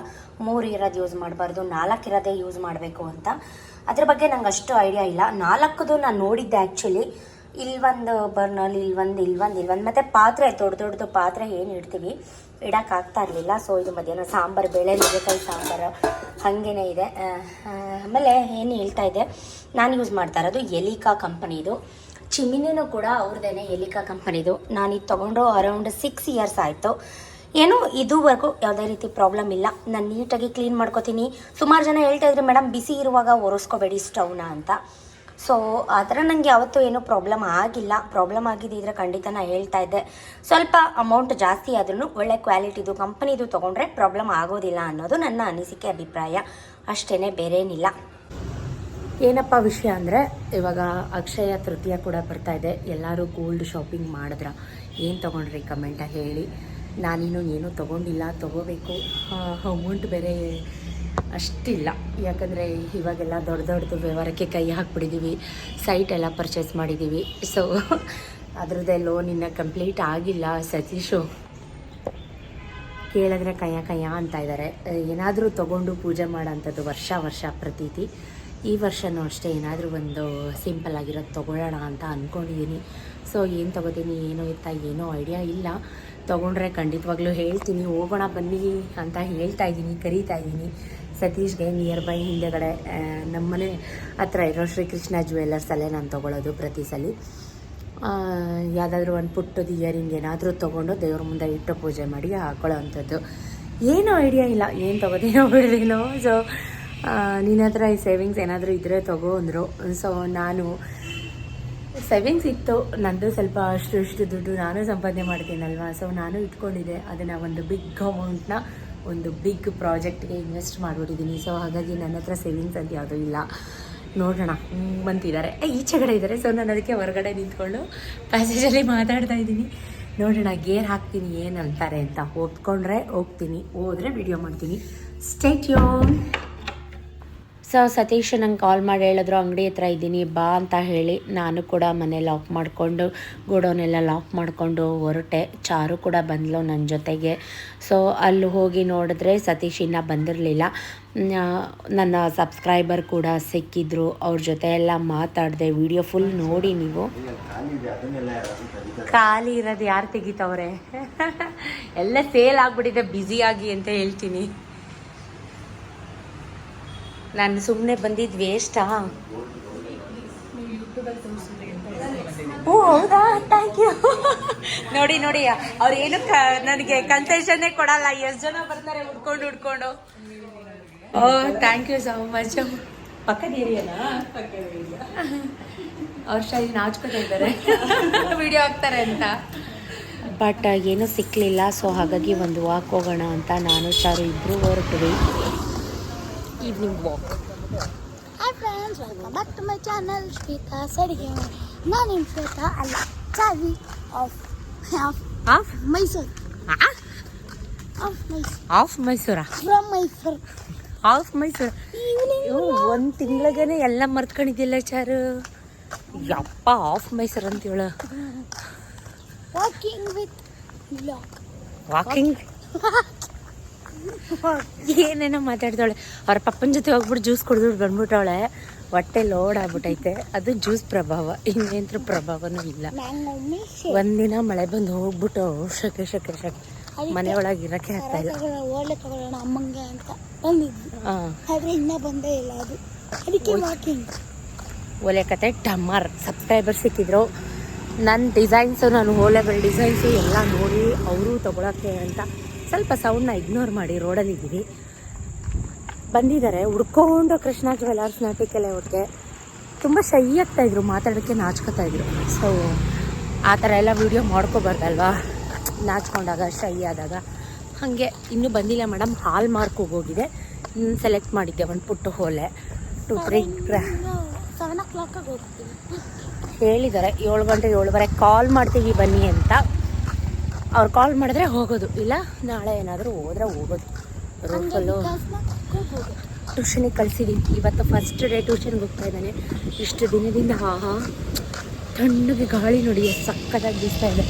ಮೂರು ಇರೋದು ಯೂಸ್ ಮಾಡಬಾರ್ದು, ನಾಲ್ಕು ಇರೋದೇ ಯೂಸ್ ಮಾಡಬೇಕು ಅಂತ. ಅದ್ರ ಬಗ್ಗೆ ನಂಗೆ ಅಷ್ಟು ಐಡಿಯಾ ಇಲ್ಲ. ನಾಲ್ಕದು ನಾನು ನೋಡಿದ್ದೆ ಆ್ಯಕ್ಚುಲಿ ಇಲ್ವೊಂದು ಬರ್ನಲ್ ಇಲ್ವೊಂದು ಇಲ್ವೊಂದು ಇಲ್ವೊಂದು. ಮತ್ತು ಪಾತ್ರೆ, ದೊಡ್ಡ ದೊಡ್ಡದು ಪಾತ್ರೆ ಏನು ಇಡ್ತೀವಿ? ಇಡೋಕ್ಕಾಗ್ತಾ ಇರಲಿಲ್ಲ. ಸೊ ಇದು ಮಧ್ಯಾಹ್ನ ಸಾಂಬಾರು, ಬೇಳೆ, ನುಗ್ಗೆಕಾಯಿ ಸಾಂಬಾರು ಹಾಗೇನೆ ಇದೆ. ಆಮೇಲೆ ಏನು ಹೇಳ್ತಾ ಇದೆ ನಾನು ಯೂಸ್ ಮಾಡ್ತಾ ಇರೋದು ಎಲಿಕಾ ಕಂಪನಿದು ಚಿಮಿನಿನೂ ಕೂಡ ಅವ್ರದ್ದೇನೆ ಎಲಿಕಾ ಕಂಪನಿದು. ನಾನು ಇದು ತೊಗೊಂಡು ಅರೌಂಡ್ ಸಿಕ್ಸ್ ಇಯರ್ಸ್ ಆಯಿತು. ಏನು ಇದುವರೆಗೂ ಯಾವುದೇ ರೀತಿ ಪ್ರಾಬ್ಲಮ್ ಇಲ್ಲ. ನಾನು ನೀಟಾಗಿ ಕ್ಲೀನ್ ಮಾಡ್ಕೋತೀನಿ. ಸುಮಾರು ಜನ ಹೇಳ್ತಾ ಇದ್ರು ಮೇಡಮ್ ಬಿಸಿ ಇರುವಾಗ ಒರೆಸ್ಕೋಬೇಡಿ ಸ್ಟೌನ ಅಂತ. ಸೊ ಆ ಥರ ನನಗೆ ಯಾವತ್ತೂ ಏನೂ ಪ್ರಾಬ್ಲಮ್ ಆಗಿಲ್ಲ. ಪ್ರಾಬ್ಲಮ್ ಆಗಿದ್ದಿದ್ರೆ ಖಂಡಿತ ನಾನು ಹೇಳ್ತಾ ಇದ್ದೆ. ಸ್ವಲ್ಪ ಅಮೌಂಟ್ ಜಾಸ್ತಿ ಆದ್ರೂ ಒಳ್ಳೆ ಕ್ವಾಲಿಟಿದು ಕಂಪನಿದು ತೊಗೊಂಡ್ರೆ ಪ್ರಾಬ್ಲಮ್ ಆಗೋದಿಲ್ಲ ಅನ್ನೋದು ನನ್ನ ಅನಿಸಿಕೆ, ಅಭಿಪ್ರಾಯ. ಅಷ್ಟೇ ಬೇರೇನಿಲ್ಲ. ಏನಪ್ಪ ವಿಷಯ ಅಂದರೆ, ಇವಾಗ ಅಕ್ಷಯ ತೃತೀಯ ಕೂಡ ಬರ್ತಾ ಇದೆ. ಎಲ್ಲರೂ ಗೋಲ್ಡ್ ಶಾಪಿಂಗ್ ಮಾಡಿದ್ರ. ಏನು ತೊಗೊಂಡ್ರಿ ಕಮೆಂಟಾಗಿ ಹೇಳಿ. ನಾನಿನ್ನೂ ಏನೂ ತೊಗೊಂಡಿಲ್ಲ. ತೊಗೋಬೇಕು. ಅಮೌಂಟ್ ಬೇರೆ ಅಷ್ಟಿಲ್ಲ. ಯಾಕಂದರೆ ಇವಾಗೆಲ್ಲ ದೊಡ್ಡ ದೊಡ್ಡದು ವ್ಯವಹಾರಕ್ಕೆ ಕೈ ಹಾಕ್ಬಿಟ್ಟಿದ್ದೀವಿ ಸೈಟ್ ಎಲ್ಲ ಪರ್ಚೇಸ್ ಮಾಡಿದ್ದೀವಿ ಸೊ ಅದರದ್ದೇ ಲೋನ್ ಇನ್ನೂ ಕಂಪ್ಲೀಟ್ ಆಗಿಲ್ಲ. ಸತೀಶು ಕೇಳಿದ್ರೆ ಕಯ್ಯ ಕಯ್ಯ ಅಂತ ಇದ್ದಾರೆ ಏನಾದರೂ ತಗೊಂಡು ಪೂಜೆ ಮಾಡೋಂಥದ್ದು ವರ್ಷ ವರ್ಷ ಪ್ರತೀತಿ. ಈ ವರ್ಷನೂ ಅಷ್ಟೇ ಏನಾದರೂ ಒಂದು ಸಿಂಪಲ್ ಆಗಿರೋದು ತೊಗೊಳ್ಳೋಣ ಅಂತ ಅಂದ್ಕೊಂಡಿದ್ದೀನಿ ಸೊ ಏನು ತೊಗೋತೀನಿ, ಏನೋ ಇತ್ತ, ಏನೋ ಐಡಿಯಾ ಇಲ್ಲ. ತೊಗೊಂಡ್ರೆ ಖಂಡಿತವಾಗ್ಲೂ ಹೇಳ್ತೀನಿ. ಹೋಗೋಣ, ಬನ್ನಿ ಅಂತ ಹೇಳ್ತಾ ಇದ್ದೀನಿ ಕರೀತಾ ಇದ್ದೀನಿ ಸತೀಶ್ಗೆ ನಿಯರ್ ಬೈ ಹಿಂದೆಗಡೆ ನಮ್ಮನೆ ಹತ್ರ ಇರೋ ಶ್ರೀಕೃಷ್ಣ ಜ್ಯುವೆಲ್ಲರ್ಸಲ್ಲೇ ನಾನು ತೊಗೊಳ್ಳೋದು ಪ್ರತಿ ಸಲ. ಯಾವುದಾದ್ರೂ ಒಂದು ಪುಟ್ಟದು ಇಯರಿಂಗ್ ಏನಾದರೂ ತೊಗೊಂಡು ದೇವ್ರ ಮುಂದೆ ಇಟ್ಟು ಪೂಜೆ ಮಾಡಿ ಹಾಕೊಳ್ಳೋ ಅಂಥದ್ದು. ಏನೂ ಐಡಿಯಾ ಇಲ್ಲ. ಏನು ತೊಗೋತೀನೋ ಬಿಡೋದೇನೋ ಸೊ ನಿನ್ನ ಹತ್ರ ಈ ಸೇವಿಂಗ್ಸ್ ಏನಾದರೂ ಇದ್ದರೆ ತಗೋ ಅಂದರು. ಸೊ ನಾನು ಸೇವಿಂಗ್ಸ್ ಇತ್ತು. ನಂದು ಸ್ವಲ್ಪ ಅಷ್ಟು ಇಷ್ಟು ದುಡ್ಡು ನಾನು ಸಂಪಾದನೆ ಮಾಡ್ತೀನಲ್ವಾ? ಸೊ ನಾನು ಇಟ್ಕೊಂಡಿದ್ದೆ. ಅದನ್ನು ಒಂದು ಬಿಗ್ ಅಮೌಂಟ್ನ ಒಂದು ಬಿಗ್ ಪ್ರಾಜೆಕ್ಟ್ಗೆ ಇನ್ವೆಸ್ಟ್ ಮಾಡಿಬಿಟ್ಟಿದ್ದೀನಿ. ಸೊ ಹಾಗಾಗಿ ನನ್ನ ಹತ್ರ ಸೇವಿಂಗ್ಸ್ ಅಂತ ಯಾವುದೂ ಇಲ್ಲ. ನೋಡೋಣ. ಬಂತಿದ್ದಾರೆ. ಈಚೆಗಡೆ ಇದ್ದಾರೆ. ಸೊ ನಾನು ಅದಕ್ಕೆ ಹೊರಗಡೆ ನಿಂತ್ಕೊಂಡು ಪ್ಯಾಸೇಜಲ್ಲಿ ಮಾತಾಡ್ತಾ ಇದ್ದೀನಿ. ನೋಡೋಣ, ಗೇರ್ ಹಾಕ್ತೀನಿ ಏನು ಅಂತಾರೆ ಅಂತ. ಒಪ್ಕೊಂಡ್ರೆ ಹೋಗ್ತೀನಿ. ಹೋದರೆ ವಿಡಿಯೋ ಮಾಡ್ತೀನಿ. ಸ್ಟೇಟ್ ಯೋನ್ ಸೊ ಸತೀಶ್ ನಂಗೆ ಕಾಲ್ ಮಾಡಿ ಹೇಳಿದ್ರು, ಅಂಗಡಿ ಹತ್ರ ಇದ್ದೀನಿ, ಬಾ ಅಂತ ಹೇಳಿ ನಾನು ಕೂಡ ಮನೆ ಲಾಕ್ ಮಾಡಿಕೊಂಡು, ಗೋಡೌನೆಲ್ಲ ಲಾಕ್ ಮಾಡಿಕೊಂಡು ಹೊರಟೆ. ಚಾರು ಕೂಡ ಬಂದ್ಲು ನನ್ನ ಜೊತೆಗೆ. ಸೊ ಅಲ್ಲಿ ಹೋಗಿ ನೋಡಿದ್ರೆ ಸತೀಶ್ ಇನ್ನೂ ಬಂದಿರಲಿಲ್ಲ. ನನ್ನ ಸಬ್ಸ್ಕ್ರೈಬರ್ ಕೂಡ ಸಿಕ್ಕಿದ್ರು. ಅವ್ರ ಜೊತೆ ಎಲ್ಲ ಮಾತಾಡಿದೆ. ವಿಡಿಯೋ ಫುಲ್ ನೋಡಿ ನೀವು. ಖಾಲಿ ಇರೋದು ಯಾರು ತೆಗಿತವ್ರೆ? ಎಲ್ಲ ಸೇಲ್ ಆಗ್ಬಿಟ್ಟಿದೆ. ಬ್ಯುಸಿಯಾಗಿ ಅಂತ ಹೇಳ್ತೀನಿ. ನಾನು ಸುಮ್ಮನೆ ಬಂದಿದ್ದು ವೇಸ್ಟಾ ಓ, ಹೌದಾ? ಥ್ಯಾಂಕ್ ಯು ನೋಡಿ ನೋಡಿ, ಅವ್ರು ಏನು ನನಗೆ ಕನ್ಸೆಷನ್ನೇ ಕೊಡಲ್ಲ, ಎಷ್ಟು ಜನ ಬರ್ತಾರೆ ಹುಡ್ಕೊಂಡು ಹುಡ್ಕೊಂಡು. Oh thank you so much ಪಕ್ಕದ ಏರಿಯಾನಾ? ಅವ್ರ ಶೈಲಿ ನಾಚ್ಕೋತಾ ಇದ್ದಾರೆ. ವಿಡಿಯೋ ಹಾಕ್ತಾರೆ ಅಂತ. ಬಟ್ ಏನೂ ಸಿಕ್ಕಲಿಲ್ಲ ಸೊ ಹಾಗಾಗಿ ಒಂದು ವಾಕ್ ಹೋಗೋಣ ಅಂತ ನಾನು, ಚಾರು ಇಬ್ಬರು ಹೊರಟ್ವಿ. Evening walk hi friends welcome back to my channel Shweta ಸರಿಗೆ ನಾನು ನಿಮ್ಮ ಶ್ವೇತಾ ಅಲ್ಲ Chavi of of Mysuru of Mysuru of ಮೈಸೂರಾ from Mysuru of Mysuru evening ಒಂದು ತಿಂಗಳಿಗೇನೆ ಎಲ್ಲ ಮರ್ತ್ಕೊಂಡಿದ್ದಿಲ್ಲ ಚಾರು? ಯಪ್ಪ ಆಫ್ ಮೈಸೂರು ಹೇಳ ವಾಕಿಂಗ್ ವಿತ್ ವಾಕಿಂಗ್ ಏನೇನೋ ಮಾತಾಡ್ತಾಳೆ. ಅವ್ರ ಪಪ್ಪನ ಜೊತೆ ಹೋಗ್ಬಿಟ್ಟು ಜ್ಯೂಸ್ ಕುಡಿದ್ಬಿಟ್ಟು ಬಂದ್ಬಿಟ್ಟವಳೆ. ಹೊಟ್ಟೆ ಲೋಡ್ ಆಗ್ಬಿಟ್ಟೈತೆ ಅದು ಜ್ಯೂಸ್ ಪ್ರಭಾವ. ಇನ್ನೇಂತ್ರ ಪ್ರಭಾವನೂ ಇಲ್ಲ. ಒಂದಿನ ಮಳೆ ಬಂದು ಹೋಗ್ಬಿಟ್ಟು ಶಕೆ ಶಕೆ ಶಕೆ. ಮನೆ ಒಳಗೆ ಇರಕ್ಕೆ ಆಗ್ತಾ ಇಲ್ಲ. ತಗೊಳ್ಳೋಣ ಒಳ್ಳೆ ತಗೊಳ್ಳೋಣ ಅಮ್ಮಂಗೆ ಅಂತ ಬಂದಿದ್ವಿ. ಹಾಂ. ಆದರೆ ಇನ್ನೂ ಬಂದೇ ಇಲ್ಲ ಅದು. ಅದಕ್ಕೆ ವಾಕಿಂಗ್ ಕತೆ ಟಮ್ಮರ್ ಸಬ್ಸ್ಕ್ರೈಬರ್ ಸಿಕ್ಕಿದ್ರು. ನನ್ನ ಡಿಸೈನ್ಸು ನಾನು ಓಲೆಗಳ ಡಿಸೈನ್ಸು ಎಲ್ಲ ನೋಡಿ ಅವರು ತಗೊಳಕ್ಕೆ ಅಂತ. ಸ್ವಲ್ಪ ಸೌಂಡ್ನ ಇಗ್ನೋರ್ ಮಾಡಿ ರೋಡಲ್ಲಿ ಇದ್ದೀವಿ. ಬಂದಿದ್ದಾರೆ ಹುಡ್ಕೊಂಡು ಕೃಷ್ಣ ಜ್ಯುವೆಲರ್ಸ್ ನಾಟಿಕೆಲ್ಲ ಅವ್ರಿಗೆ ತುಂಬ ಶೈ ಆಗ್ತಾಯಿದ್ರು ಮಾತಾಡೋಕ್ಕೆ ನಾಚ್ಕೋತಾ ಇದ್ರು. ಸೊ ಆ ಥರ ಎಲ್ಲ ವೀಡಿಯೋ ಮಾಡ್ಕೋಬಾರ್ದಲ್ವಾ? ನಾಚ್ಕೊಂಡಾಗ ಶೈ ಆದಾಗ. ಹಾಗೆ ಇನ್ನೂ ಬಂದಿಲ್ಲ ಮೇಡಮ್ ಹಾಲ್ ಮಾರ್ಕ್ ಹೋಗಿದೆ. ಸೆಲೆಕ್ಟ್ ಮಾಡಿದ್ದೆ ಒಂದು ಪುಟ್ಟು ಹೋಲೆ ಟು ತ್ರೀ ಸೆವೆನ್ ಓ ಕ್ಲಾಕಾಗಿ ಹೋಗ್ತೀವಿ ಹೇಳಿದ್ದಾರೆ ಏಳು ಗಂಟೆ ಏಳುವರೆ ಕಾಲ್ ಮಾಡ್ತೀವಿ ಬನ್ನಿ ಅಂತ. ಅವ್ರು ಕಾಲ್ ಮಾಡಿದ್ರೆ ಹೋಗೋದು. ಇಲ್ಲ ನಾಳೆ ಏನಾದರೂ ಹೋದ್ರೆ ಹೋಗೋದು. ವಿಕಾಸ್ನ ಟ್ಯೂಷನಿಗೆ ಕಳಿಸಿದ್ದೀನಿ ಇವತ್ತು ಫಸ್ಟ್ ಡೇ ಟ್ಯೂಷನ್ಗೆ ಹೋಗ್ತಾ ಇದ್ದಾನೆ. ಇಷ್ಟು ದಿನದಿಂದ ಹಾ ಹಾ. ತಣ್ಣಗೆ ಗಾಳಿ ನೋಡಿ ಸಕ್ಕತ್ತಾಗಿ ಬೀಸ್ತಾ ಇದೆ.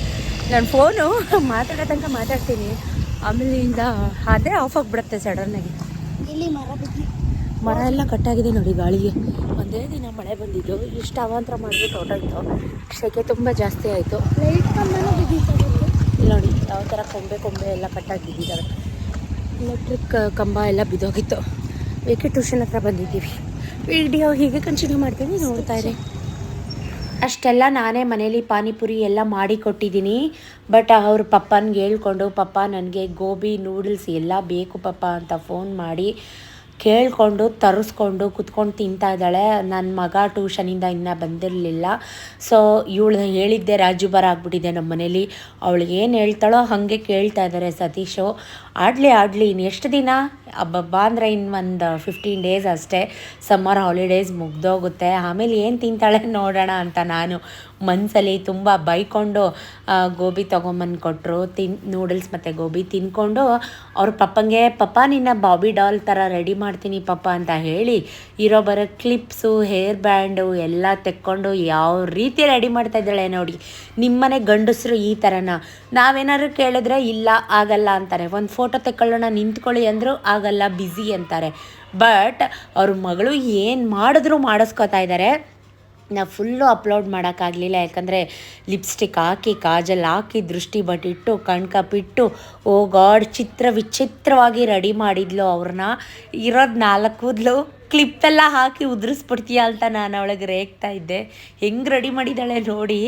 ನನ್ನ ಫೋನು ಮಾತಾಡೋ ತನಕ ಮಾತಾಡ್ತೀನಿ. ಆಮೇಲಿಂದ ಅದೇ ಆಫ್ ಆಗಿಬಿಡುತ್ತೆ ಸಡನ್ನಾಗಿ ಇಲ್ಲಿ ಮರ ಮರ ಎಲ್ಲ ಕಟ್ಟಾಗಿದೆ ನೋಡಿ ಗಾಳಿಗೆ. ಒಂದೇ ದಿನ ಮಳೆ ಬಂದಿದ್ದು. ಇಷ್ಟು ಅವಾಂತರ ಮಾಡಿಬಿಟ್ಟು ಟೋಟಲ್ ಸೆಕೆ ತುಂಬ ಜಾಸ್ತಿ ಆಯಿತು. ಲೈಟ್ ನೋಡಿ, ಯಾವ ಥರ ಕೊಂಬೆ ಕೊಂಬೆ ಎಲ್ಲ ಕಟ್ಟಾಗಿ ಬಿದ್ದಿದ್ದಾವೆ. ಎಲೆಕ್ಟ್ರಿಕ್ ಕಂಬ ಎಲ್ಲ ಬಿದ್ದೋಗಿತ್ತು. ಏಕೆ ಟ್ಯೂಷನ್ ಹತ್ರ ಬಂದಿದ್ದೀವಿ? ವಿಡಿಯೋ ಹೀಗೆ ಕಂಟಿನ್ಯೂ ಮಾಡ್ತೀನಿ, ನೋಡ್ತಾ ಇದೆ ಅಷ್ಟೆಲ್ಲ ನಾನೇ ಮನೇಲಿ ಪಾನಿಪುರಿ ಎಲ್ಲ ಮಾಡಿ ಕೊಟ್ಟಿದ್ದೀನಿ. ಬಟ್ ಅವ್ರ ಪಪ್ಪನಿಗೆ ಹೇಳ್ಕೊಂಡು, ಪಪ್ಪ, ನನಗೆ ಗೋಬಿ ನೂಡಲ್ಸ್ ಎಲ್ಲ ಬೇಕು ಪಪ್ಪ ಅಂತ ಫೋನ್ ಮಾಡಿ ಕೇಳಿಕೊಂಡು, ತರಿಸ್ಕೊಂಡು, ಕುತ್ಕೊಂಡು ತಿಂತಾ ಇದ್ದಾಳೆ. ನನ್ನ ಮಗ ಟ್ಯೂಷನಿಂದ ಇನ್ನೂ ಬಂದಿರಲಿಲ್ಲ. ಸೊ ಇವಳು ಹೇಳಿದ್ದೆ ರಾಜು ಬರ ಆಗ್ಬಿಟ್ಟಿದೆ ನಮ್ಮ ಮನೇಲಿ ಅವಳಿಗೆ ಏನು ಹೇಳ್ತಾಳೋ ಹಾಗೆ ಕೇಳ್ತಾ ಇದ್ದಾರೆ ಸತೀಶು. ಆಡಲಿ ಆಡಲಿ ಇನ್ನು ಎಷ್ಟು ದಿನ? ಹಬ್ಬ ಅಂದರೆ ಇನ್ನು ಒಂದು ಫಿಫ್ಟೀನ್ ಡೇಸ್ ಅಷ್ಟೇ. ಸಮ್ಮರ್ ಹಾಲಿಡೇಸ್ ಮುಗ್ದೋಗುತ್ತೆ. ಆಮೇಲೆ ಏನು ತಿಂತಾಳೆ ನೋಡೋಣ ಅಂತ ನಾನು ಮನಸ್ಸಲ್ಲಿ ತುಂಬ ಬೈಕೊಂಡು ಗೋಬಿ ತೊಗೊಂಬಂದು ಕೊಟ್ಟರು ತಿನ್ ನೂಡಲ್ಸ್ ಮತ್ತು ಗೋಬಿ ತಿನ್ಕೊಂಡು ಅವ್ರ ಪಪ್ಪಂಗೆ, ಪಪ್ಪ, ನಿನ್ನ ಬಾಬಿ ಡಾಲ್ ಥರ ರೆಡಿ ಮಾಡ್ತೀನಿ ಪಪ್ಪ ಅಂತ ಹೇಳಿ ಇರೋ ಬರೋ ಕ್ಲಿಪ್ಸು, ಹೇರ್ ಬ್ಯಾಂಡು ಎಲ್ಲ ತೆಕ್ಕೊಂಡು ಯಾವ ರೀತಿ ರೆಡಿ ಮಾಡ್ತಾ ಇದ್ದಾಳೆ ನೋಡಿ. ನಿಮ್ಮನೆ ಗಂಡಸರು ಈ ಥರನ ನಾವೇನಾದ್ರು ಕೇಳಿದ್ರೆ ಇಲ್ಲ, ಆಗಲ್ಲ ಅಂತಾರೆ. ಒಂದು ಫೋಟೋ ತೆಕ್ಕೊಳ್ಳೋಣ, ನಿಂತ್ಕೊಳ್ಳಿ ಅಂದರು ಆಗಲ್ಲ ಬ್ಯುಸಿ ಅಂತಾರೆ. ಬಟ್ ಅವ್ರ ಮಗಳು ಏನು ಮಾಡಿದ್ರು ಮಾಡಿಸ್ಕೊತಾ ಇದ್ದಾರೆ ನಾ ಫುಲ್ಲು ಅಪ್ಲೋಡ್ ಮಾಡೋಕ್ಕಾಗಲಿಲ್ಲ ಯಾಕಂದರೆ ಲಿಪ್ಸ್ಟಿಕ್ ಹಾಕಿ, ಕಾಜಲ್ ಹಾಕಿ, ದೃಷ್ಟಿ ಬಟ್ಟಿಟ್ಟು ಕಣ್ಕಪ್ಪಿಟ್ಟು ಓ ಗಾಡ್, ಚಿತ್ರ ವಿಚಿತ್ರವಾಗಿ ರೆಡಿ ಮಾಡಿದ್ಲು ಅವ್ರನ್ನ ಇರೋದು ನಾಲ್ಕು ಕೂದಲು. ಕ್ಲಿಪ್ಪೆಲ್ಲ ಹಾಕಿ ಉದುರಿಸ್ಬಿಡ್ತೀಯ ಅಂತ ನಾನು ಅವಳಿಗೆ ರೇಗ್ತಾ ಇದ್ದೆ. ಹೆಂಗೆ ರೆಡಿ ಮಾಡಿದ್ದಾಳೆ ನೋಡಿ.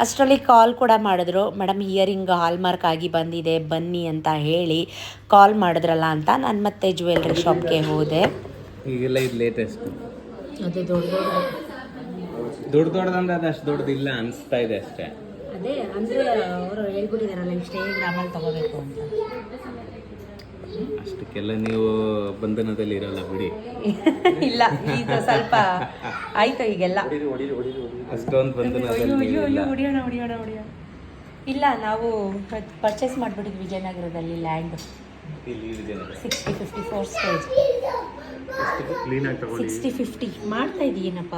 ಅಷ್ಟರಲ್ಲಿ ಕಾಲ್ ಕೂಡ ಮಾಡಿದ್ರು ಮೇಡಮ್ ಇಯರಿಂಗ್ ಹಾಲ್ಮಾರ್ಕ್ ಆಗಿ ಬಂದಿದೆ ಬನ್ನಿ ಅಂತ ಹೇಳಿ ಕಾಲ್ ಮಾಡಿದ್ರಲ್ಲ ಅಂತ ನಾನು ಮತ್ತೆ ಜ್ಯುವೆಲ್ರಿ ಶಾಪ್ಗೆ ಹೋದೆ. ಈಗೆಲ್ಲ ಇದು ಲೇಟೆಸ್ಟ್ ಅದೇ ದೊಡ್ಡ ದೊಡ್ಡ ದೊಡ್ಡದಂದ್ರೆ ಅದು ಅಷ್ಟು ದೊಡ್ಡದಿಲ್ಲ ಅನಿಸ್ತಾ ಇದೆ ಅಷ್ಟೇ. ಅದೇ ಅಂದರೆ ಅವರು ಹೇಳ್ಬಿಟ್ಟಿದಾರಲ್ಲ ಇನ್ಸ್ಟಾಗ್ರಾಮಲ್ಲಿ ತಗೋಬೇಕು ಅಂತ. ಅಷ್ಟಕ್ಕೆಲ್ಲ ನೀವು ಬಂಧನದಲ್ಲಿ ಇರಲ್ಲ ಬಿಡಿ. ಇಲ್ಲ ಈಗ ಸ್ವಲ್ಪ ಆಯ್ತು ಈಗೆಲ್ಲ. ಅಷ್ಟೊಂದು ಬಂಧನದಲ್ಲಿ ಅಯ್ಯೋ ಇಲ್ಲ ಅಯ್ಯೋ ಹೊಡಿಯೋಣ ಹೊಡಿಯೋಣ ಹೊಡಿಯೋಣ. ಇಲ್ಲ ನಾವು ಪರ್ಚೇಸ್ ಮಾಡಿಬಿಟ್ಟಿದ್ವಿ ವಿಜಯನಗರದಲ್ಲಿ land sixty fifty four stage ತಗೊಳ್ಳಿ. ಸಿಕ್ಸ್ಟಿ ಫಿಫ್ಟಿ ಮಾಡ್ತಾ ಇದೀನಪ್ಪ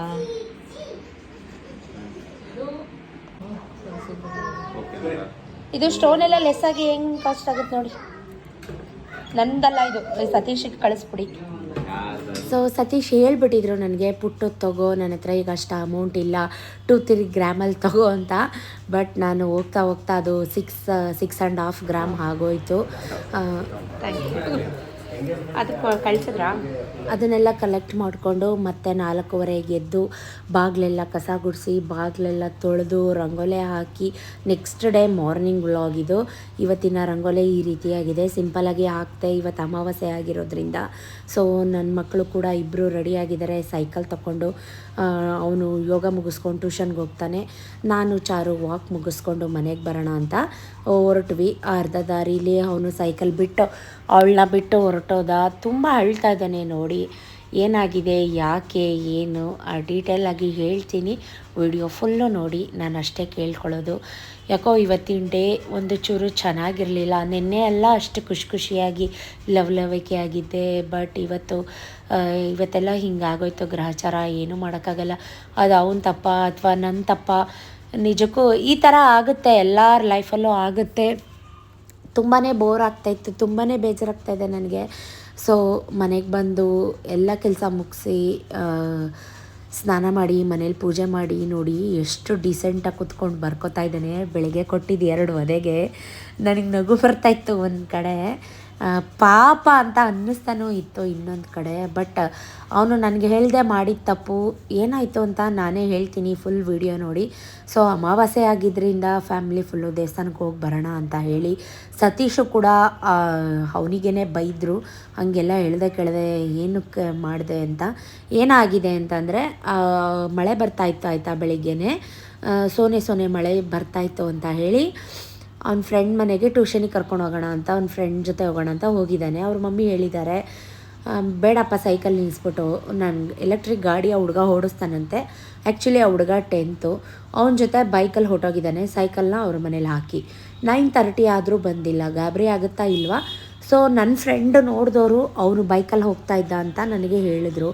ಇದು ಸ್ಟೋನ್ ಎಲ್ಲ ಲೆಸ್ ಆಗಿ ಹೆಂಗ್ ಕಾಸ್ಟ್ ಆಗುತ್ತೆ ನೋಡಿ. ನಂದಲ್ಲ ಇದು ಸತೀಶಿಗೆ ಕಳಿಸ್ಬಿಡಿ. ಸೊ ಸತೀಶ್ ಹೇಳ್ಬಿಟ್ಟಿದ್ರು ನನಗೆ ಪುಟ್ಟು ತಗೋ ನನ್ನ ಹತ್ರ ಈಗ ಅಷ್ಟು ಅಮೌಂಟ್ ಇಲ್ಲ ಟೂ ತ್ರೀ ಗ್ರಾಮಲ್ಲಿ ತಗೋ ಅಂತ. ಬಟ್ ನಾನು ಹೋಗ್ತಾ ಹೋಗ್ತಾ ಅದು six six and half gram ಆಗೋಯ್ತು. ಥ್ಯಾಂಕ್ ಯು ಅದಕ್ಕೆ ಅದನ್ನೆಲ್ಲ ಕಲೆಕ್ಟ್ ಮಾಡಿಕೊಂಡು ಮತ್ತೆ ನಾಲ್ಕೂವರೆಗೆ ಎದ್ದು ಬಾಗಿಲೆಲ್ಲ ಕಸ ಗುಡಿಸಿ, ಬಾಗಿಲೆಲ್ಲ ತೊಳೆದು ರಂಗೋಲೆ ಹಾಕಿ ನೆಕ್ಸ್ಟ್ ಡೇ ಮಾರ್ನಿಂಗ್ ವ್ಲಾಗ್ ಇದು. ಇವತ್ತಿನ ರಂಗೋಲೆ ಈ ರೀತಿಯಾಗಿದೆ. ಸಿಂಪಲಾಗಿ ಹಾಕ್ತೆ ಇವತ್ತು ಅಮಾವಾಸ್ಯೆ ಆಗಿರೋದ್ರಿಂದ. ಸೊ ನನ್ನ ಮಕ್ಕಳು ಕೂಡ ಇಬ್ಬರು ರೆಡಿಯಾಗಿದ್ದಾರೆ ಸೈಕಲ್ ತಗೊಂಡು ಅವನು ಯೋಗ ಮುಗಿಸ್ಕೊಂಡು ಟ್ಯೂಷನ್ಗೆ ಹೋಗ್ತಾನೆ. ನಾನು ಚಾರು ವಾಕ್ ಮುಗಿಸ್ಕೊಂಡು ಮನೆಗೆ ಬರೋಣ ಅಂತ ಹೊರಟ್ವಿ. ಅರ್ಧ ದಾರಿಲಿ ಅವನು ಸೈಕಲ್ ಬಿಟ್ಟು ಅವಳನ್ನ ಬಿಟ್ಟು ಹೊರಟೋದ. ತುಂಬ ಅಳ್ತಾ ಇದ್ದಾನೆ ನೋಡಿ. ಏನಾಗಿದೆ, ಯಾಕೆ, ಏನು? ಆ ಡೀಟೇಲ್ ಆಗಿ ಹೇಳ್ತೀನಿ. ವಿಡಿಯೋ ಫುಲ್ಲು ನೋಡಿ. ನಾನು ಅಷ್ಟೇ ಕೇಳ್ಕೊಳ್ಳೋದು. ಯಾಕೋ ಇವತ್ತಿನ ಡೇ ಒಂದು ಚೂರು ಚೆನ್ನಾಗಿರಲಿಲ್ಲ. ನಿನ್ನೆ ಎಲ್ಲ ಅಷ್ಟು ಖುಷಿ ಖುಷಿಯಾಗಿ ಲವಲವಿಕೆ ಆಗಿದ್ದೆ. ಬಟ್ ಇವತ್ತು ಇವತ್ತೆಲ್ಲ ಹಿಂಗಾಗೋಯ್ತು. ಗ್ರಹಚಾರ ಏನೂ ಮಾಡೋಕ್ಕಾಗಲ್ಲ. ಅದು ಅವನ ತಪ್ಪ ಅಥವಾ ನನ್ನ ತಪ್ಪ. ನಿಜಕ್ಕೂ ಈ ಥರ ಆಗುತ್ತೆ. ಎಲ್ಲರ ಲೈಫಲ್ಲೂ ಆಗುತ್ತೆ. ತುಂಬಾ ಬೋರ್ ಆಗ್ತಾಯಿತ್ತು ತುಂಬಾ ಬೇಜಾರಾಗ್ತಾ ಇದೆ ನನಗೆ. ಸೊ ಮನೆಗೆ ಬಂದು ಎಲ್ಲ ಕೆಲಸ ಮುಗಿಸಿ ಸ್ನಾನ ಮಾಡಿ, ಮನೇಲಿ ಪೂಜೆ ಮಾಡಿ, ನೋಡಿ ಎಷ್ಟು ಡಿಸೆಂಟಾಗಿ ಕುತ್ಕೊಂಡು ಬರ್ಕೋತಾ ಇದ್ದಾನೆ. ಬೆಳಗ್ಗೆ ಕೊಟ್ಟಿದ್ದು ಎರಡು ಒದೆಗೆ ನನಗೆ ನಗು ಬರ್ತಾಯಿತ್ತು ಒಂದು ಕಡೆ. ಪಾಪ ಅಂತ ಅನ್ನಿಸ್ತಾನೂ ಇತ್ತು ಇನ್ನೊಂದು ಕಡೆ ಬಟ್ ಅವನು ನನಗೆ ಹೇಳಿದೆ ಮಾಡಿದ ತಪ್ಪು ಏನಾಯಿತು ಅಂತ ನಾನೇ ಹೇಳ್ತೀನಿ ಫುಲ್ ವಿಡಿಯೋ ನೋಡಿ. ಸೊ ಅಮಾವಾಸ್ಯೆ ಆಗಿದ್ದರಿಂದ ಫ್ಯಾಮಿಲಿ ಫುಲ್ಲು ದೇವಸ್ಥಾನಕ್ಕೆ ಹೋಗಿ ಬರೋಣ ಅಂತ ಹೇಳಿ ಸತೀಶು ಕೂಡ ಅವನಿಗೇ ಬೈದರು. ಹಾಗೆಲ್ಲ ಹೇಳ್ದೆ ಕೇಳಿದೆ ಏನಕ್ಕೆ ಮಾಡಿದೆ ಅಂತ? ಏನಾಗಿದೆ ಅಂತಂದರೆ ಮಳೆ ಬರ್ತಾಯಿತ್ತು ಆಯಿತಾ ಬೆಳಿಗ್ಗೆನೆ. ಆ, ಸೋನೆ ಸೋನೆ ಮಳೆ ಬರ್ತಾಯಿತ್ತು ಅಂತ ಹೇಳಿ ಅವ್ನ ಫ್ರೆಂಡ್ ಮನೆಗೆ ಟ್ಯೂಷನಿಗೆ ಕರ್ಕೊಂಡು ಹೋಗೋಣ ಅಂತ, ಅವ್ನ ಫ್ರೆಂಡ್ ಜೊತೆ ಹೋಗೋಣ ಅಂತ ಹೋಗಿದ್ದಾನೆ. ಅವ್ರ ಮಮ್ಮಿ ಹೇಳಿದ್ದಾರೆ ಬೇಡಪ್ಪ ಸೈಕಲ್ ನಿಲ್ಲಿಸ್ಬಿಟ್ಟು ನಾನು ಎಲೆಕ್ಟ್ರಿಕ್ ಗಾಡಿ ಆ ಹುಡುಗ ಓಡಿಸ್ತಾನಂತೆ. ಆ್ಯಕ್ಚುಲಿ ಆ ಹುಡುಗ ಟೆಂತು ಅವನ ಜೊತೆ ಬೈಕಲ್ಲಿ ಹೊಟ್ಟೋಗಿದ್ದಾನೆ ಸೈಕಲ್ನ ಅವ್ರ ಮನೇಲಿ ಹಾಕಿ. ನೈನ್ ತರ್ಟಿ ಆದರೂ ಬಂದಿಲ್ಲ, ಗಾಬರಿ ಆಗುತ್ತಾ ಇಲ್ವಾ? ಸೊ ನನ್ನ ಫ್ರೆಂಡ್ ನೋಡಿದವರು ಅವನು ಬೈಕಲ್ಲಿ ಹೋಗ್ತಾ ಇದ್ದ ಅಂತ ನನಗೆ ಹೇಳಿದರು.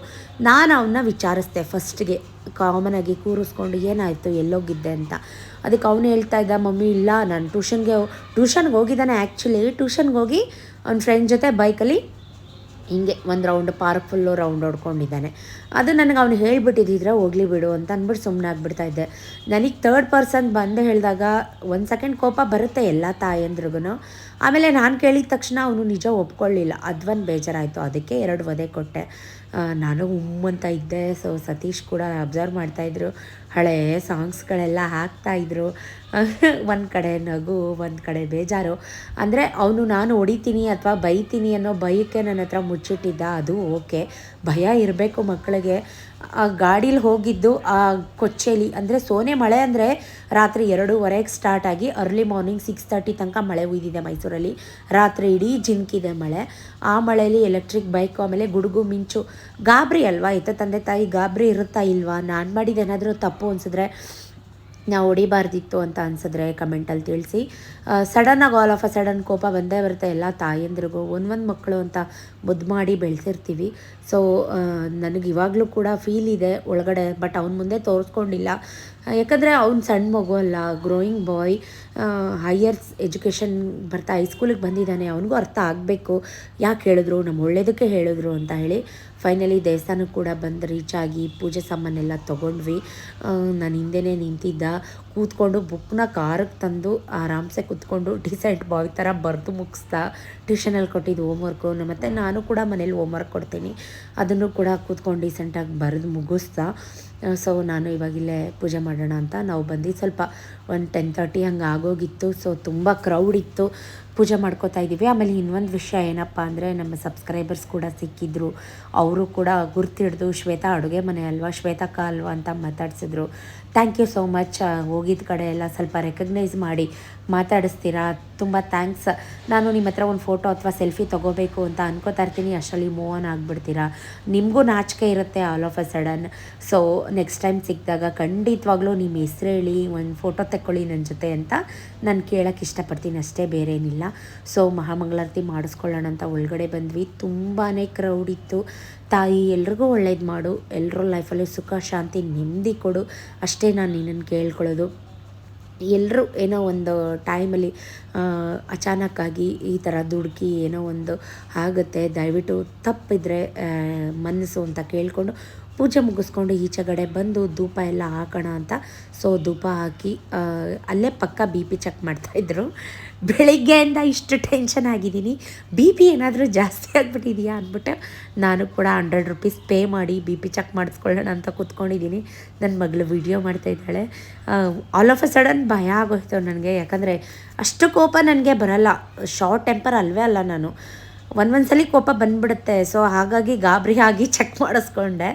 ನಾನು ಅವನ್ನ ವಿಚಾರಿಸ್ದೆ ಫಸ್ಟ್ಗೆ ಕಾಮನಾಗಿ ಕೂರಿಸ್ಕೊಂಡು ಏನಾಯಿತು, ಎಲ್ಲೋಗಿದ್ದೆ ಅಂತ. ಅದಕ್ಕೆ ಅವನು ಹೇಳ್ತಾ ಇದ್ದ, ಮಮ್ಮಿ, ಇಲ್ಲ, ನಾನು ಟ್ಯೂಷನ್ಗೆ ಟ್ಯೂಷನ್ಗೆ ಹೋಗಿದ್ದಾನೆ ಆ್ಯಕ್ಚುಲಿ ಟ್ಯೂಷನ್ಗೆ ಹೋಗಿ ಅವ್ನ ಫ್ರೆಂಡ್ ಜೊತೆ ಬೈಕಲ್ಲಿ ಹಿಂಗೆ ಒಂದು ರೌಂಡ್ ಪಾರ್ಕ್ ಫುಲ್ಲು ರೌಂಡ್ ಹೊಡ್ಕೊಂಡಿದ್ದಾನೆ. ಅದು ನನಗೆ ಅವ್ನು ಹೇಳ್ಬಿಟ್ಟಿದ್ದಿದ್ರೆ ಹೋಗ್ಲಿ ಬಿಡು ಅಂತ ಅಂದ್ಬಿಟ್ಟು ಸುಮ್ಮನೆ ಆಗ್ಬಿಡ್ತಾ ಇದ್ದೆ. ನನಗೆ ತರ್ಡ್ ಪರ್ಸನ್ ಬಂದು ಹೇಳಿದಾಗ ಒಂದು ಸೆಕೆಂಡ್ ಕೋಪ ಬರುತ್ತೆ ಎಲ್ಲ ತಾಯಂದ್ರಿಗೂ ಆಮೇಲೆ ನಾನು ಕೇಳಿದ ತಕ್ಷಣ ಅವನು ನಿಜ ಒಪ್ಕೊಳ್ಳಿಲ್ಲ. ಅದೊಂದು ಬೇಜಾರಾಯಿತು. ಅದಕ್ಕೆ ಎರಡು ಒದೆ ಕೊಟ್ಟೆ. ನಾನು ಉಮ್ ಅಂತ ಇದ್ದೆ. ಸೊ ಸತೀಶ್ ಕೂಡ ಅಬ್ಸರ್ವ್ ಮಾಡ್ತಾಯಿದ್ರು ಹಳೆ ಸಾಂಗ್ಸ್ಗಳೆಲ್ಲ ಹಾಕ್ತಾಯಿದ್ರು ಒಂದು ಕಡೆ ನಗು, ಒಂದು ಕಡೆ ಬೇಜಾರು. ಅಂದರೆ ಅವನು ನಾನು ಹೊಡಿತೀನಿ ಅಥವಾ ಬೈತೀನಿ ಅನ್ನೋ ಭಯಕ್ಕೆ ನನ್ನ ಹತ್ರ ಮುಚ್ಚಿಟ್ಟಿದ್ದ, ಅದು ಓಕೆ. ಭಯ ಇರಬೇಕು ಮಕ್ಕಳಿಗೆ. ಆ ಗಾಡೀಲಿ ಹೋಗಿದ್ದು ಆ ಕೊಚ್ಚೇಲಿ, ಅಂದರೆ ಸೋನೆ ಮಳೆ ಅಂದರೆ ರಾತ್ರಿ ಎರಡೂವರೆಗೆ ಸ್ಟಾರ್ಟ್ ಆಗಿ ಅರ್ಲಿ ಮಾರ್ನಿಂಗ್ ಸಿಕ್ಸ್ ತರ್ಟಿ ತನಕ ಮಳೆ ಉಯ್ದಿದೆ ಮೈಸೂರಲ್ಲಿ. ರಾತ್ರಿ ಇಡೀ ಜಿಂಕಿದೆ ಮಳೆ. ಆ ಮಳೆಯಲ್ಲಿ ಎಲೆಕ್ಟ್ರಿಕ್ ಬೈಕ್ ಆಮೇಲೆ ಗುಡುಗು ಮಿಂಚು. ಗಾಬರಿ ಅಲ್ವಾ? ಇತ್ತ ತಂದೆ ತಾಯಿ ಗಾಬರಿ ಇರುತ್ತಾ ಇಲ್ವಾ? ನಾನು ಮಾಡಿದ್ದೇನಾದರೂ ತಪ್ಪು ಅನಿಸಿದ್ರೆ ನಾವು ಹೊಡಿಬಾರ್ದಿತ್ತು ಅಂತ ಅನ್ಸಿದ್ರೆ ಕಮೆಂಟಲ್ಲಿ ತಿಳಿಸಿ. ಸಡನ್ನಾಗಿ ಆಲ್ ಆಫ್ ಅ ಸಡನ್ ಕೋಪ ಬಂದೇ ಬರುತ್ತೆ ಎಲ್ಲ ತಾಯಂದ್ರಿಗೂ. ಒಂದೊಂದು ಮಕ್ಕಳು ಅಂತ ಮುದ್ದು ಮಾಡಿ ಬೆಳೆಸಿರ್ತೀವಿ. ಸೊ ನನಗೆ ಇವಾಗಲೂ ಕೂಡ ಫೀಲ್ ಇದೆ ಒಳಗಡೆ ಬಟ್ ಅವನ ಮುಂದೆ ತೋರಿಸ್ಕೊಂಡಿಲ್ಲ. ಯಾಕಂದರೆ ಅವ್ನು ಸಣ್ಣ ಮಗು ಅಲ್ಲ ಗ್ರೋಯಿಂಗ್ ಬಾಯ್ ಹೈಯರ್ ಎಜುಕೇಷನ್ ಬರ್ತಾ ಹೈಸ್ಕೂಲಿಗೆ ಬಂದಿದ್ದಾನೆ, ಅವನಿಗೂ ಅರ್ಥ ಆಗಬೇಕು. ಯಾಕೆ ಹೇಳಿದ್ರು? ನಮ್ಮ ಒಳ್ಳೇದಕ್ಕೆ ಹೇಳಿದ್ರು ಅಂತ ಹೇಳಿ ಫೈನಲಿ ದೇವಸ್ಥಾನಕ್ಕೆ ಕೂಡ ಬಂದು ರೀಚ್ ಆಗಿ ಪೂಜೆ ಸಾಮಾನೆಲ್ಲ ತೊಗೊಂಡ್ವಿ. ನಾನು ಹಿಂದೆನೇ ನಿಂತಿದ್ದ. ಕೂತ್ಕೊಂಡು ಬುಕ್ನ ಕಾರಿಗೆ ತಂದು ಆರಾಮ್ಸೆ ಕೂತ್ಕೊಂಡು ಡಿಸೆಂಟ್ ಬಾಯ್ ಥರ ಬರೆದು ಮುಗಿಸ್ತಾ ಟ್ಯೂಷನಲ್ಲಿ ಕೊಟ್ಟಿದ್ದು ಹೋಮ್ವರ್ಕು ಮತ್ತು ನಾನು ಕೂಡ ಮನೇಲಿ ಹೋಮ್ವರ್ಕ್ ಕೊಡ್ತೀನಿ. ಅದನ್ನು ಕೂಡ ಕೂತ್ಕೊಂಡು ಡಿಸೆಂಟಾಗಿ ಬರೆದು ಮುಗಿಸ್ದ. ಸೊ ನಾನು ಇವಾಗಿಲ್ಲೇ ಪೂಜೆ ಮಾಡೋಣ ಅಂತ ನಾವು ಬಂದು ಸ್ವಲ್ಪ ಒಂದು ಟೆನ್ ತರ್ಟಿ ಹಂಗೆ ಆಗೋಗಿತ್ತು. ಸೊ ತುಂಬ ಕ್ರೌಡ್ ಇತ್ತು. ಪೂಜೆ ಮಾಡ್ಕೋತಾ ಇದ್ದೀವಿ. ಆಮೇಲೆ ಇನ್ನೊಂದು ವಿಷಯ ಏನಪ್ಪ ಅಂದರೆ ನಮ್ಮ ಸಬ್ಸ್ಕ್ರೈಬರ್ಸ್ ಕೂಡ ಸಿಕ್ಕಿದ್ರು. ಅವರು ಕೂಡ ಗುರ್ತಿಡ್ದು ಶ್ವೇತಾ ಅಡುಗೆ ಮನೆ ಅಲ್ವಾ? ಶ್ವೇತಕ್ಕ ಅಲ್ವಾ ಅಂತ ಮಾತಾಡಿಸಿದ್ರು. ಥ್ಯಾಂಕ್ ಯು ಸೋ ಮಚ್ ಹೋಗಿದ್ದ ಕಡೆ ಎಲ್ಲ ಸ್ವಲ್ಪ ರೆಕಗ್ನೈಸ್ ಮಾಡಿ ಮಾತಾಡಿಸ್ತೀರಾ? ತುಂಬ ಥ್ಯಾಂಕ್ಸ್ ನಾನು ನಿಮ್ಮ ಹತ್ರ ಒಂದು ಫೋಟೋ ಅಥವಾ ಸೆಲ್ಫಿ ತೊಗೋಬೇಕು ಅಂತ ಅನ್ಕೋತಾ ಇರ್ತೀನಿ. ಅಷ್ಟರಲ್ಲಿ ಮೂವ್ ಆನ್ ಆಗಿಬಿಡ್ತೀರಾ? ನಿಮಗೂ ನಾಚಿಕೆ ಇರುತ್ತೆ all of a sudden so next time ಸಿಕ್ಕಿದಾಗ ಖಂಡಿತವಾಗ್ಲೂ ನಿಮ್ಮ ಹೆಸ್ರು ಹೇಳಿ, ಒಂದು ಫೋಟೋ ತಕ್ಕೊಳ್ಳಿ ನನ್ನ ಜೊತೆ ಅಂತ ನಾನು ಕೇಳೋಕ್ಕೆ ಇಷ್ಟಪಡ್ತೀನಿ. ಅಷ್ಟೇ ಬೇರೆ ಏನಿಲ್ಲ ಸೊ ಮಹಾಮಂಗಳಾರತಿ ಮಾಡಿಸ್ಕೊಳ್ಳೋಣ ಅಂತ ಒಳಗಡೆ ಬಂದ್ವಿ. ತುಂಬಾ ಕ್ರೌಡ್ ಇತ್ತು. ತಾಯಿ, ಎಲ್ರಿಗೂ ಒಳ್ಳೇದು ಮಾಡು. ಎಲ್ಲರೂ ಲೈಫಲ್ಲಿ ಸುಖ, ಶಾಂತಿ, ನೆಮ್ಮದಿ ಕೊಡು. ಅಷ್ಟೇ ನಾನು ನಿನ್ನನ್ನು ಕೇಳ್ಕೊಳ್ಳೋದು. ಎಲ್ಲರೂ ಏನೋ ಒಂದು ಟೈಮಲ್ಲಿ ಅಚಾನಕ್ಕಾಗಿ ಈ ಥರ ದುಡುಕಿ ಏನೋ ಒಂದು ಆಗುತ್ತೆ. ದಯವಿಟ್ಟು ತಪ್ಪಿದ್ರೆ ಮನಸ್ಸು ಅಂತ ಕೇಳಿಕೊಂಡು ಪೂಜೆ ಮುಗಿಸ್ಕೊಂಡು ಈಚೆಗಡೆ ಬಂದು ಧೂಪ ಎಲ್ಲ ಹಾಕೋಣ ಅಂತ. ಸೊ ಧೂಪ ಹಾಕಿ ಅಲ್ಲೇ ಪಕ್ಕ ಬಿ ಪಿ ಚೆಕ್ ಮಾಡ್ತಾಯಿದ್ರು ಬೆಳಿಗ್ಗೆಯಿಂದ ಇಷ್ಟು ಟೆನ್ಷನ್ ಆಗಿದ್ದೀನಿ. ಬಿ ಪಿ ಏನಾದರೂ ಜಾಸ್ತಿ ಆಗಿಬಿಟ್ಟಿದೆಯಾ ಅಂದ್ಬಿಟ್ಟು ನಾನು ಕೂಡ ಹಂಡ್ರೆಡ್ ರುಪೀಸ್ ಪೇ ಮಾಡಿ ಬಿ ಪಿ ಚೆಕ್ ಮಾಡಿಸ್ಕೊಳ್ಳೋಣ ಅಂತ ಕೂತ್ಕೊಂಡಿದ್ದೀನಿ. ನನ್ನ ಮಗಳು ವಿಡಿಯೋ ಮಾಡ್ತಾಯಿದ್ದಾಳೆ ಆಲ್ ಆಫ್ ಅ ಸಡನ್ ಭಯ ಆಗೋಯ್ತು ನನಗೆ. ಯಾಕಂದರೆ ಅಷ್ಟು ಕೋಪ ನನಗೆ ಬರಲ್ಲ. ಶಾರ್ಟ್ ಟೆಂಪರ್ ಅಲ್ವೇ ಅಲ್ಲ ನಾನು. ಒಂದೊಂದ್ಸಲಿ ಕೋಪ ಬಂದ್ಬಿಡುತ್ತೆ. ಸೊ ಹಾಗಾಗಿ ಗಾಬರಿ ಆಗಿ ಚೆಕ್ ಮಾಡಿಸ್ಕೊಂಡೆ.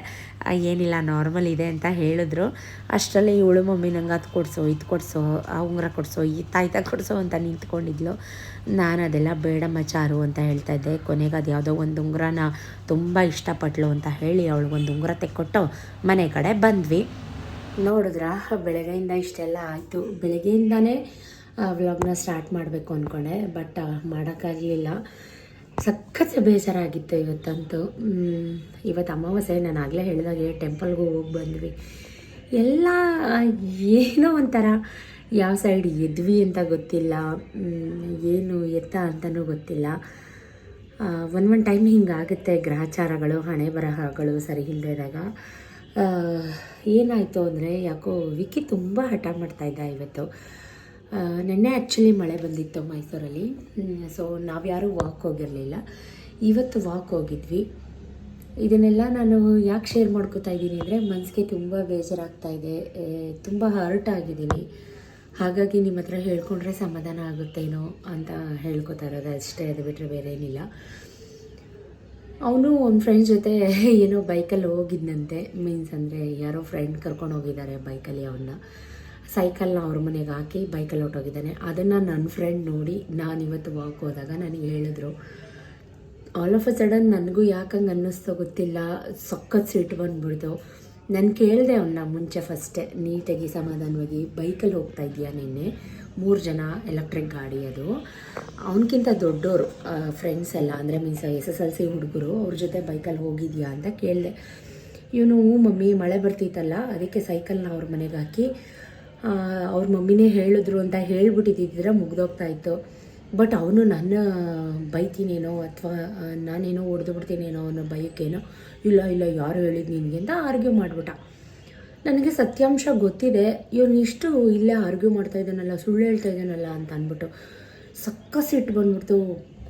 ಏನಿಲ್ಲ ನಾರ್ಮಲ್ ಇದೆ ಅಂತ ಹೇಳಿದ್ರು. ಅಷ್ಟರಲ್ಲಿ ಇವಳು, ಮಮ್ಮಿ, ನಂಗೆ ಅದು ಕೊಡಿಸು, ಇದು ಕೊಡಿಸು, ಆ ಉಂಗುರ ಕೊಡಿಸು, ಈ ತಾಯ್ತ ಕೊಡಿಸು ಅಂತ ನಿಂತ್ಕೊಂಡಿದ್ಲು. ನಾನು ಅದೆಲ್ಲ ಬೇಡ ಮಚಾರು ಅಂತ ಹೇಳ್ತಾ ಇದ್ದೆ. ಕೊನೆಗೆ ಅದು ಯಾವುದೋ ಒಂದು ಉಂಗುರನ ತುಂಬ ಇಷ್ಟಪಟ್ಲು ಅಂತ ಹೇಳಿ ಅವಳಿಗೊಂದು ಉಂಗುರ ತೆಕ್ಕೊಟ್ಟು ಮನೆ ಕಡೆ ಬಂದ್ವಿ. ನೋಡಿದ್ರ, ಬೆಳಗ್ಗೆಯಿಂದ ಇಷ್ಟೆಲ್ಲ ಆಯಿತು. ಬೆಳಗ್ಗೆಯಿಂದನೇ ವ್ಲಾಗ್ನ ಸ್ಟಾರ್ಟ್ ಮಾಡಬೇಕು ಅಂದ್ಕೊಂಡೆ ಬಟ್ ಮಾಡೋಕ್ಕಾಗಲಿಲ್ಲ. ಸಖತ್ ಬೇಜಾರಾಗಿತ್ತು ಇವತ್ತಂತೂ. ಇವತ್ತು ಅಮಾವಾಸ್ಯೆ, ನಾನು ಆಗಲೇ ಹೇಳಿದಾಗೆ ಟೆಂಪಲ್ಗೂ ಹೋಗಿ ಬಂದ್ವಿ. ಎಲ್ಲ ಏನೋ ಒಂಥರ, ಯಾವ ಸೈಡ್ ಎದ್ವಿ ಅಂತ ಗೊತ್ತಿಲ್ಲ. ಏನು ಎತ್ತ ಅಂತಲೂ ಗೊತ್ತಿಲ್ಲ. ಒಂದು ಒಂದು ಟೈಮ್ ಹಿಂಗಾಗುತ್ತೆ ಗ್ರಹಚಾರಗಳು, ಹಣೆ ಬರಹಗಳು ಸರಿ ಇಲ್ಲದಾಗ ಏನಾಯಿತು ಅಂದರೆ, ಯಾಕೋ ವಿಕಿ ತುಂಬ ಹಠ ಮಾಡ್ತಾಯಿದ್ದ ಇವತ್ತು. ನೆನ್ನೆ ಆ್ಯಕ್ಚುಲಿ ಮಳೆ ಬಂದಿತ್ತು ಮೈಸೂರಲ್ಲಿ. ಸೊ ನಾವ್ಯಾರೂ ವಾಕ್ ಹೋಗಿರಲಿಲ್ಲ. ಇವತ್ತು ವಾಕ್ ಹೋಗಿದ್ವಿ. ಇದನ್ನೆಲ್ಲ ನಾನು ಯಾಕೆ ಶೇರ್ ಮಾಡ್ಕೋತಾ ಇದ್ದೀನಿ ಅಂದರೆ ಮನಸ್ಸಿಗೆ ತುಂಬ ಬೇಜಾರಾಗ್ತಾ ಇದೆ. ತುಂಬ ಹರ್ಟ್ ಆಗಿದ್ದೀನಿ. ಹಾಗಾಗಿ ನಿಮ್ಮ ಹತ್ರ ಹೇಳ್ಕೊಂಡ್ರೆ ಸಮಾಧಾನ ಆಗುತ್ತೇನೋ ಅಂತ ಹೇಳ್ಕೊತಾ ಇರೋದು ಅಷ್ಟೇ, ಅದು ಬಿಟ್ಟರೆ ಬೇರೆ ಏನಿಲ್ಲ. ಅವನು ಒಂದು ಫ್ರೆಂಡ್ ಜೊತೆ ಏನೋ ಬೈಕಲ್ಲಿ ಹೋಗಿದ್ದಂತೆ ಮೀನ್ಸ್ ಅಂದರೆ ಯಾರೋ ಫ್ರೆಂಡ್ ಕರ್ಕೊಂಡು ಹೋಗಿದ್ದಾರೆ ಬೈಕಲ್ಲಿ ಅವನ್ನ ಸೈಕಲ್ನ ಅವ್ರ ಮನೆಗೆ ಹಾಕಿ ಬೈಕಲ್ಲಿ ಹೊಟ್ಟೋಗಿದ್ದಾನೆ ಅದನ್ನು ನನ್ನ ಫ್ರೆಂಡ್ ನೋಡಿ ನಾನು ಇವತ್ತು ವಾಕ್ ಹೋದಾಗ ನನಗೆ ಹೇಳಿದ್ರು ಆಲ್ ಆಫ್ ಅ ಸಡನ್ ನನಗೂ ಯಾಕಂಗೆ ಅನ್ನಿಸ್ತೋ ಗೊತ್ತಿಲ್ಲ, ಸಖತ್ ಸಿಟ್ಟು ಬಂದ್ಬಿಡ್ತು. ನಾನು ಕೇಳಿದೆ ಅವನ್ನ ಮುಂಚೆ ಫಸ್ಟೇ ನೀಟಾಗಿ ಸಮಾಧಾನವಾಗಿ, ಬೈಕಲ್ಲಿ ಹೋಗ್ತಾ ಇದೆಯಾ ನಿನ್ನೆ? ಮೂರು ಜನ ಎಲೆಕ್ಟ್ರಿಕ್ ಗಾಡಿ ಅದು. ಅವನಕ್ಕಿಂತ ದೊಡ್ಡವರು ಫ್ರೆಂಡ್ಸ್ ಎಲ್ಲ, ಅಂದರೆ means S S L C ಹುಡುಗರು, ಅವ್ರ ಜೊತೆ ಬೈಕಲ್ಲಿ ಹೋಗಿದ್ಯಾ ಅಂತ ಕೇಳಿದೆ. ಇವನು ಮಮ್ಮಿ, ಮಳೆ ಬರ್ತಿತ್ತಲ್ಲ, ಅದಕ್ಕೆ ಸೈಕಲ್ನ ಅವ್ರ ಮನೆಗೆ ಹಾಕಿ ಅವ್ರ ಮಮ್ಮಿನೇ ಹೇಳಿದ್ರು ಅಂತ ಹೇಳ್ಬಿಟ್ಟಿದ್ದಿದ್ರೆ ಮುಗ್ದೋಗ್ತಾ ಇತ್ತು. ಬಟ್ ಅವನು ನನ್ನ ಬೈತೀನೇನೋ ಅಥವಾ ನಾನೇನೋ ಹೊಡೆದು ಬಿಡ್ತೀನೇನೋ ಅನ್ನೋ ಭಯಕ್ಕೇನೋ ಇಲ್ಲ ಇಲ್ಲ, ಯಾರು ಹೇಳಿದ್ ನಿನಗೆ ಅಂತ ಆರ್ಗ್ಯೂ ಮಾಡಿಬಿಟ್ಟ. ನನಗೆ ಸತ್ಯಾಂಶ ಗೊತ್ತಿದೆ, ಇವನು ಇಷ್ಟು ಇಲ್ಲೇ ಆರ್ಗ್ಯೂ ಮಾಡ್ತಾ ಇದ್ದಾನಲ್ಲ, ಸುಳ್ಳು ಹೇಳ್ತಾ ಇದ್ದಾನಲ್ಲ ಅಂತ ಅಂದ್ಬಿಟ್ಟು ಸಕ್ಕ ಸಿಟ್ಟು ಬಂದ್ಬಿಡ್ತು.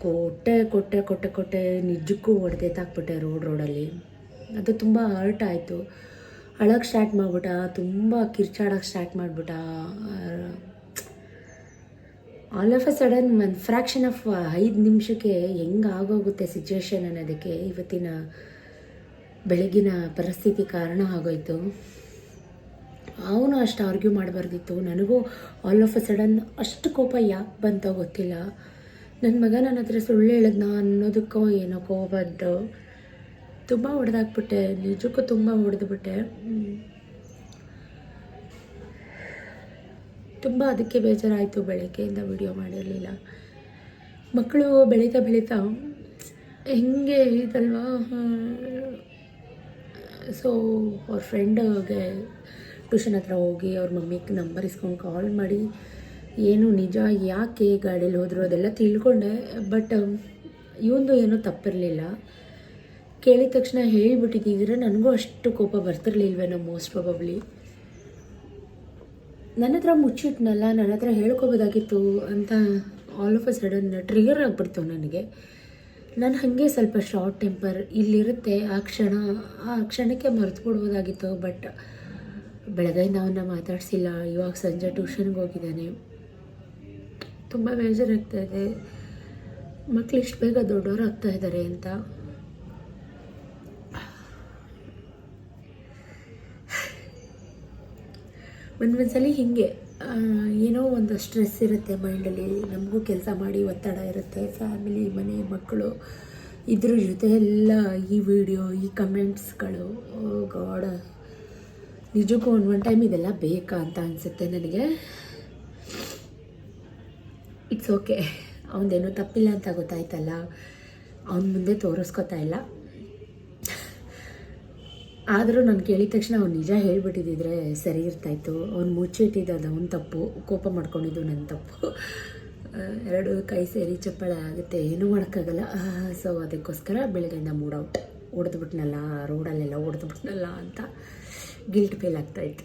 ಕೊಟ್ಟೆ ಕೊಟ್ಟೆ ಕೊಟ್ಟೆ ಕೊಟ್ಟೆ, ನಿಜಕ್ಕೂ ಹೊಡೆದೇತಾಕ್ಬಿಟ್ಟೆ ರೋಡ್ ರೋಡಲ್ಲಿ. ಅದು ತುಂಬ ಹರ್ಟ್ ಆಯಿತು. ಅಳಕ್ಕೆ ಸ್ಟಾರ್ಟ್ ಮಾಡ್ಬಿಟ್ಟ, ತುಂಬ ಕಿರ್ಚಾಡೋಕ್ಕೆ ಸ್ಟಾರ್ಟ್ ಮಾಡಿಬಿಟ್ಟ. ಆಲ್ ಆಫ್ ಅ ಸಡನ್ ಒಂದು ಫ್ರ್ಯಾಕ್ಷನ್ ಆಫ್ ಐದು ನಿಮಿಷಕ್ಕೆ ಹೆಂಗೆ ಆಗೋಗುತ್ತೆ ಸಿಚುವೇಶನ್ ಅನ್ನೋದಕ್ಕೆ ಇವತ್ತಿನ ಬೆಳಗಿನ ಪರಿಸ್ಥಿತಿ ಕಾರಣ ಆಗೋಯ್ತು. ಅವನು ಅಷ್ಟು ಆರ್ಗ್ಯೂ ಮಾಡಬಾರ್ದಿತ್ತು. ನನಗೂ ಆಲ್ ಆಫ್ ಅ ಸಡನ್ ಅಷ್ಟು ಕೋಪ ಯಾಕೆ ಬಂತೋ ಗೊತ್ತಿಲ್ಲ. ನನ್ನ ಮಗ ನನ್ನ ಹತ್ರ ಸುಳ್ಳು ಹೇಳಿದ್ನ ಅನ್ನೋದಕ್ಕೋ ಏನೋ ಕೋಪ ಬಂತು. ತುಂಬ ಹೊಡೆದಾಕ್ಬಿಟ್ಟೆ ನಿಜಕ್ಕೂ ತುಂಬ ಹೊಡೆದ್ಬಿಟ್ಟೆ ತುಂಬ ಅದಕ್ಕೆ ಬೇಜಾರಾಯಿತು ಬೆಳಗ್ಗೆಯಿಂದ ವಿಡಿಯೋ ಮಾಡಿರಲಿಲ್ಲ. ಮಕ್ಕಳು ಬೆಳೀತಾ ಬೆಳೀತಾ, ಹೆಂಗೆ ಇದಲ್ವಾ ಸೊ ಅವ್ರ ಫ್ರೆಂಡ್ಗೆ ಟ್ಯೂಷನ್ ಹತ್ರ ಹೋಗಿ ಅವ್ರ ಮಮ್ಮಿಗೆ ನಂಬರ್ ಇಸ್ಕೊಂಡು ಕಾಲ್ ಮಾಡಿ, ಏನು ನಿಜ, ಯಾಕೆ ಗಾಡೀಲಿ ಹೋದರು ಅದೆಲ್ಲ ತಿಳ್ಕೊಂಡೆ ಬಟ್ ಇವಂದು ಏನೂ ತಪ್ಪಿರಲಿಲ್ಲ. ಕೇಳಿದ ತಕ್ಷಣ ಹೇಳಿಬಿಟ್ಟಿದ್ದೀರ? ನನಗೂ ಅಷ್ಟು ಕೋಪ ಬರ್ತಿರ್ಲಿಲ್ವೇನೋ ಮೋಸ್ಟ್ ಪ್ರಾಬಬ್ಲಿ ನನ್ನ ಹತ್ರ ಮುಚ್ಚಿಟ್ನಲ್ಲ, ನನ್ನ ಹತ್ರ ಹೇಳ್ಕೊಬೋದಾಗಿತ್ತು ಅಂತ all of a sudden trigger ಆಗಿಬಿಡ್ತು ನನಗೆ. ನಾನು ಹಾಗೆ ಸ್ವಲ್ಪ ಶಾರ್ಟ್ ಟೆಂಪರ್ ಇಲ್ಲಿರುತ್ತೆ, ಆ ಕ್ಷಣ, ಆ ಕ್ಷಣಕ್ಕೆ ಮರೆತು ಬಿಡ್ಬೋದಾಗಿತ್ತು ಬಟ್ ಬೆಳಗ್ಗೆಯಿಂದ ಅವನ್ನ ಮಾತಾಡಿಸಿಲ್ಲ, ಇವಾಗ ಸಂಜೆ ಟ್ಯೂಷನ್ಗೆ ಹೋಗಿದ್ದಾನೆ. ತುಂಬ ಬೇಜಾರಾಗ್ತಾ ಇದೆ. ಮಕ್ಳು ಇಷ್ಟು ಬೇಗ ದೊಡ್ಡವರು ಆಗ್ತಾ ಇದ್ದಾರೆ ಅಂತ ಸಲ ಹೀಗೆ ಏನೋ ಒಂದು ಸ್ಟ್ರೆಸ್ ಇರುತ್ತೆ ಮೈಂಡಲ್ಲಿ ನಮಗೂ ಕೆಲಸ ಮಾಡಿ ಒತ್ತಡ ಇರುತ್ತೆ. ಫ್ಯಾಮಿಲಿ ಮನೆ, ಮಕ್ಕಳು ಇದ್ರ ಜೊತೆ ಎಲ್ಲ ಈ ವಿಡಿಯೋ ಈ ಕಮೆಂಟ್ಸ್ಗಳು ಗಾಡ್ ನಿಜಕ್ಕೂ ಒಂದು ಒನ್ ಟೈಮ್ ಇದೆಲ್ಲ ಬೇಕಾ ಅಂತ ಅನಿಸುತ್ತೆ ನನಗೆ. ಇಟ್ಸ್ ಓಕೆ ಅವನದೇನೋ ತಪ್ಪಿಲ್ಲ ಅಂತ ಗೊತ್ತಾಯ್ತಲ್ಲ. ಅವನ ಮುಂದೆ ತೋರಿಸ್ಕೊತಾ ಇಲ್ಲ. ಆದರೂ ನಾನು ಕೇಳಿದ ತಕ್ಷಣ ಅವ್ನು ನಿಜ ಹೇಳಿಬಿಟ್ಟಿದ್ದಿದ್ರೆ ಸರಿ ಇರ್ತಾಯಿತ್ತು ಅವ್ನು ಮುಚ್ಚಿಟ್ಟಿದ್ದು ಅವ್ನು ತಪ್ಪು. ಕೋಪ ಮಾಡ್ಕೊಂಡಿದ್ದು ನನ್ನ ತಪ್ಪು. ಎರಡು ಕೈ ಸೇರಿ ಚಪ್ಪಾಳೆ ಆಗುತ್ತೆ. ಏನೂ ಮಾಡೋಕ್ಕಾಗಲ್ಲ. ಸೊ ಅದಕ್ಕೋಸ್ಕರ ಬೆಳಗ್ಗೆಯಿಂದ ಮೂಡ್ ಔಟ್. ಹೊಡೆದ್ಬಿಟ್ನಲ್ಲ ರೋಡಲ್ಲೆಲ್ಲ ಹೊಡೆದ್ಬಿಟ್ನಲ್ಲ ಅಂತ ಗಿಲ್ಟ್ ಫೀಲ್ ಆಗ್ತಾಯಿತ್ತು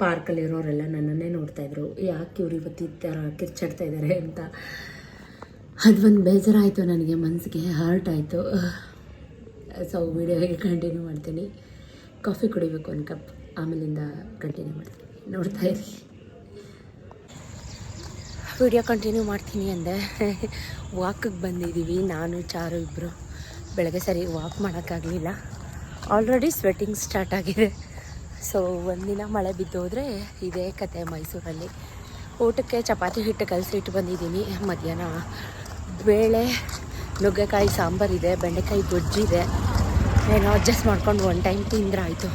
ಪಾರ್ಕಲ್ಲಿರೋರೆಲ್ಲ ನನ್ನನ್ನೇ ನೋಡ್ತಾಯಿದ್ರು ಯಾಕೆ ಇವ್ರು ಇವತ್ತು ಈ ಥರ ಕಿರ್ಚಾಡ್ತಾ ಇದ್ದಾರೆ ಅಂತ. ಅದು ಒಂದು ಬೇಜಾರಾಯಿತು ನನಗೆ. ಮನಸ್ಸಿಗೆ ಹರ್ಟ್ ಆಯಿತು. ಸೊ ವಿಡಿಯೋ ಹೇಗೆ ಕಂಟಿನ್ಯೂ ಮಾಡ್ತೀನಿ. ಕಾಫಿ ಕುಡಿಬೇಕು ಒಂದು ಕಪ್ ಆಮೇಲಿಂದ ಕಂಟಿನ್ಯೂ ಮಾಡ್ತೀನಿ. ನೋಡ್ತಾ ಇರಿ. ವಿಡಿಯೋ ಕಂಟಿನ್ಯೂ ಮಾಡ್ತೀನಿ ಅಂದೆ. ವಾಕಿಗೆ ಬಂದಿದ್ದೀವಿ. ನಾನು, ಚಾರು ಇಬ್ಬರು ಬೆಳಗ್ಗೆ ಸರಿ ವಾಕ್ ಮಾಡೋಕ್ಕಾಗಲಿಲ್ಲ. ಆಲ್ರೆಡಿ ಸ್ವೆಟ್ಟಿಂಗ್ ಸ್ಟಾರ್ಟ್ ಆಗಿದೆ. ಸೊ ಒಂದಿನ ಮಳೆ ಬಿದ್ದೋದ್ರೆ ಇದೇ ಕತೆ ಮೈಸೂರಲ್ಲಿ. ಊಟಕ್ಕೆ ಚಪಾತಿ ಹಿಟ್ಟು ಕಲಸಿ ಇಟ್ಟು ಬಂದಿದ್ದೀನಿ. ಮಧ್ಯಾಹ್ನ ಬೇಳೆ ನುಗ್ಗೆಕಾಯಿ ಸಾಂಬಾರಿದೆ ಬೆಂಡೆಕಾಯಿ ಗೊಜ್ಜಿದೆ ಏನೋ ಅಡ್ಜಸ್ಟ್ ಮಾಡ್ಕೊಂಡು ಒನ್ ಟೈಮ್ ತಿಂದ್ರೆ ಆಯಿತು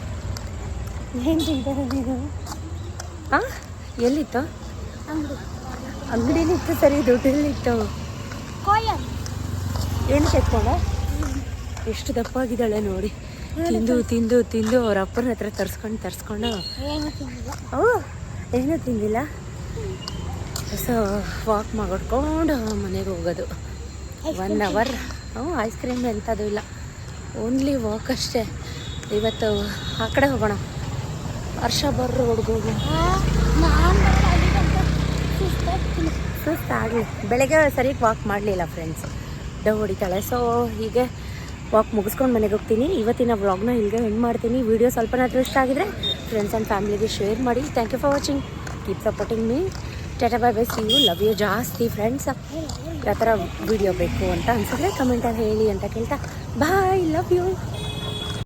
ಹಾಂ ಎಲ್ಲಿತ್ತು? ಅಂಗಡಿ. ಅಂಗಡಿಲಿತ್ತು ಸರಿ ದುಡ್ಡಲ್ಲಿತ್ತು ಏನು ತೆಕ್ಕೊಂಡ ಎಷ್ಟು ದಪ್ಪಾಗಿದ್ದಾಳೆ ನೋಡಿ. ತಿಂದು ತಿಂದು ತಿಂದು ಅವ್ರ ಅಪ್ಪನ ಹತ್ರ ತರ್ಸ್ಕೊಂಡು ತರ್ಸ್ಕೊಂಡು. ಏನೂ ತಿಂದಿಲ್ಲ? ಸೊ ವಾಕ್ ಮಾಡ್ಕೊಂಡು ಮನೆಗೆ ಹೋಗೋದು. ಒನ್ ಅವರ್ ಹ್ಞೂ ಐಸ್ ಕ್ರೀಮ್ ಎಂಥದ್ದು ಇಲ್ಲ. ಓನ್ಲಿ ವಾಕ್ ಅಷ್ಟೇ. ಇವತ್ತು ಆ ಕಡೆ ಹೋಗೋಣ. ವರ್ಷ ಬರ್ರು ಹುಡುಗೋಗು ಸುಸ್ತಾಗಲಿ ಬೆಳಗ್ಗೆ ಸರಿಯಾಗಿ ವಾಕ್ ಮಾಡಲಿಲ್ಲ ಫ್ರೆಂಡ್ಸ್ ಡವ್ ಹೊಡಿತಾಳೆ. ಸೊ ಹೀಗೆ ವಾಕ್ ಮುಗಿಸ್ಕೊಂಡು ಮನೆಗೆ ಹೋಗ್ತೀನಿ. ಇವತ್ತಿನ ವ್ಲಾಗ್ನ ಇಲ್ಲಿಗೆ ಹೆಂಗೆ ಮಾಡ್ತೀನಿ. ವಿಡಿಯೋ ಸ್ವಲ್ಪನಾದ್ರೂ ಇಷ್ಟ ಆಗಿದ್ರೆ ಫ್ರೆಂಡ್ಸ್ ಆ್ಯಂಡ್ ಫ್ಯಾಮಿಲಿಗೆ ಶೇರ್ ಮಾಡಿ. Thank you for watching keep supporting me tata bye bye see you love you ಜಾಸ್ತಿ ಫ್ರೆಂಡ್ಸ್ ಯಾವ ಥರ ವಿಡಿಯೋ ಬೇಕು ಅಂತ ಅನ್ಸಿದ್ರೆ ಕಮೆಂಟಲ್ಲಿ ಹೇಳಿ ಅಂತ ಕೇಳ್ತಾ. Bye love you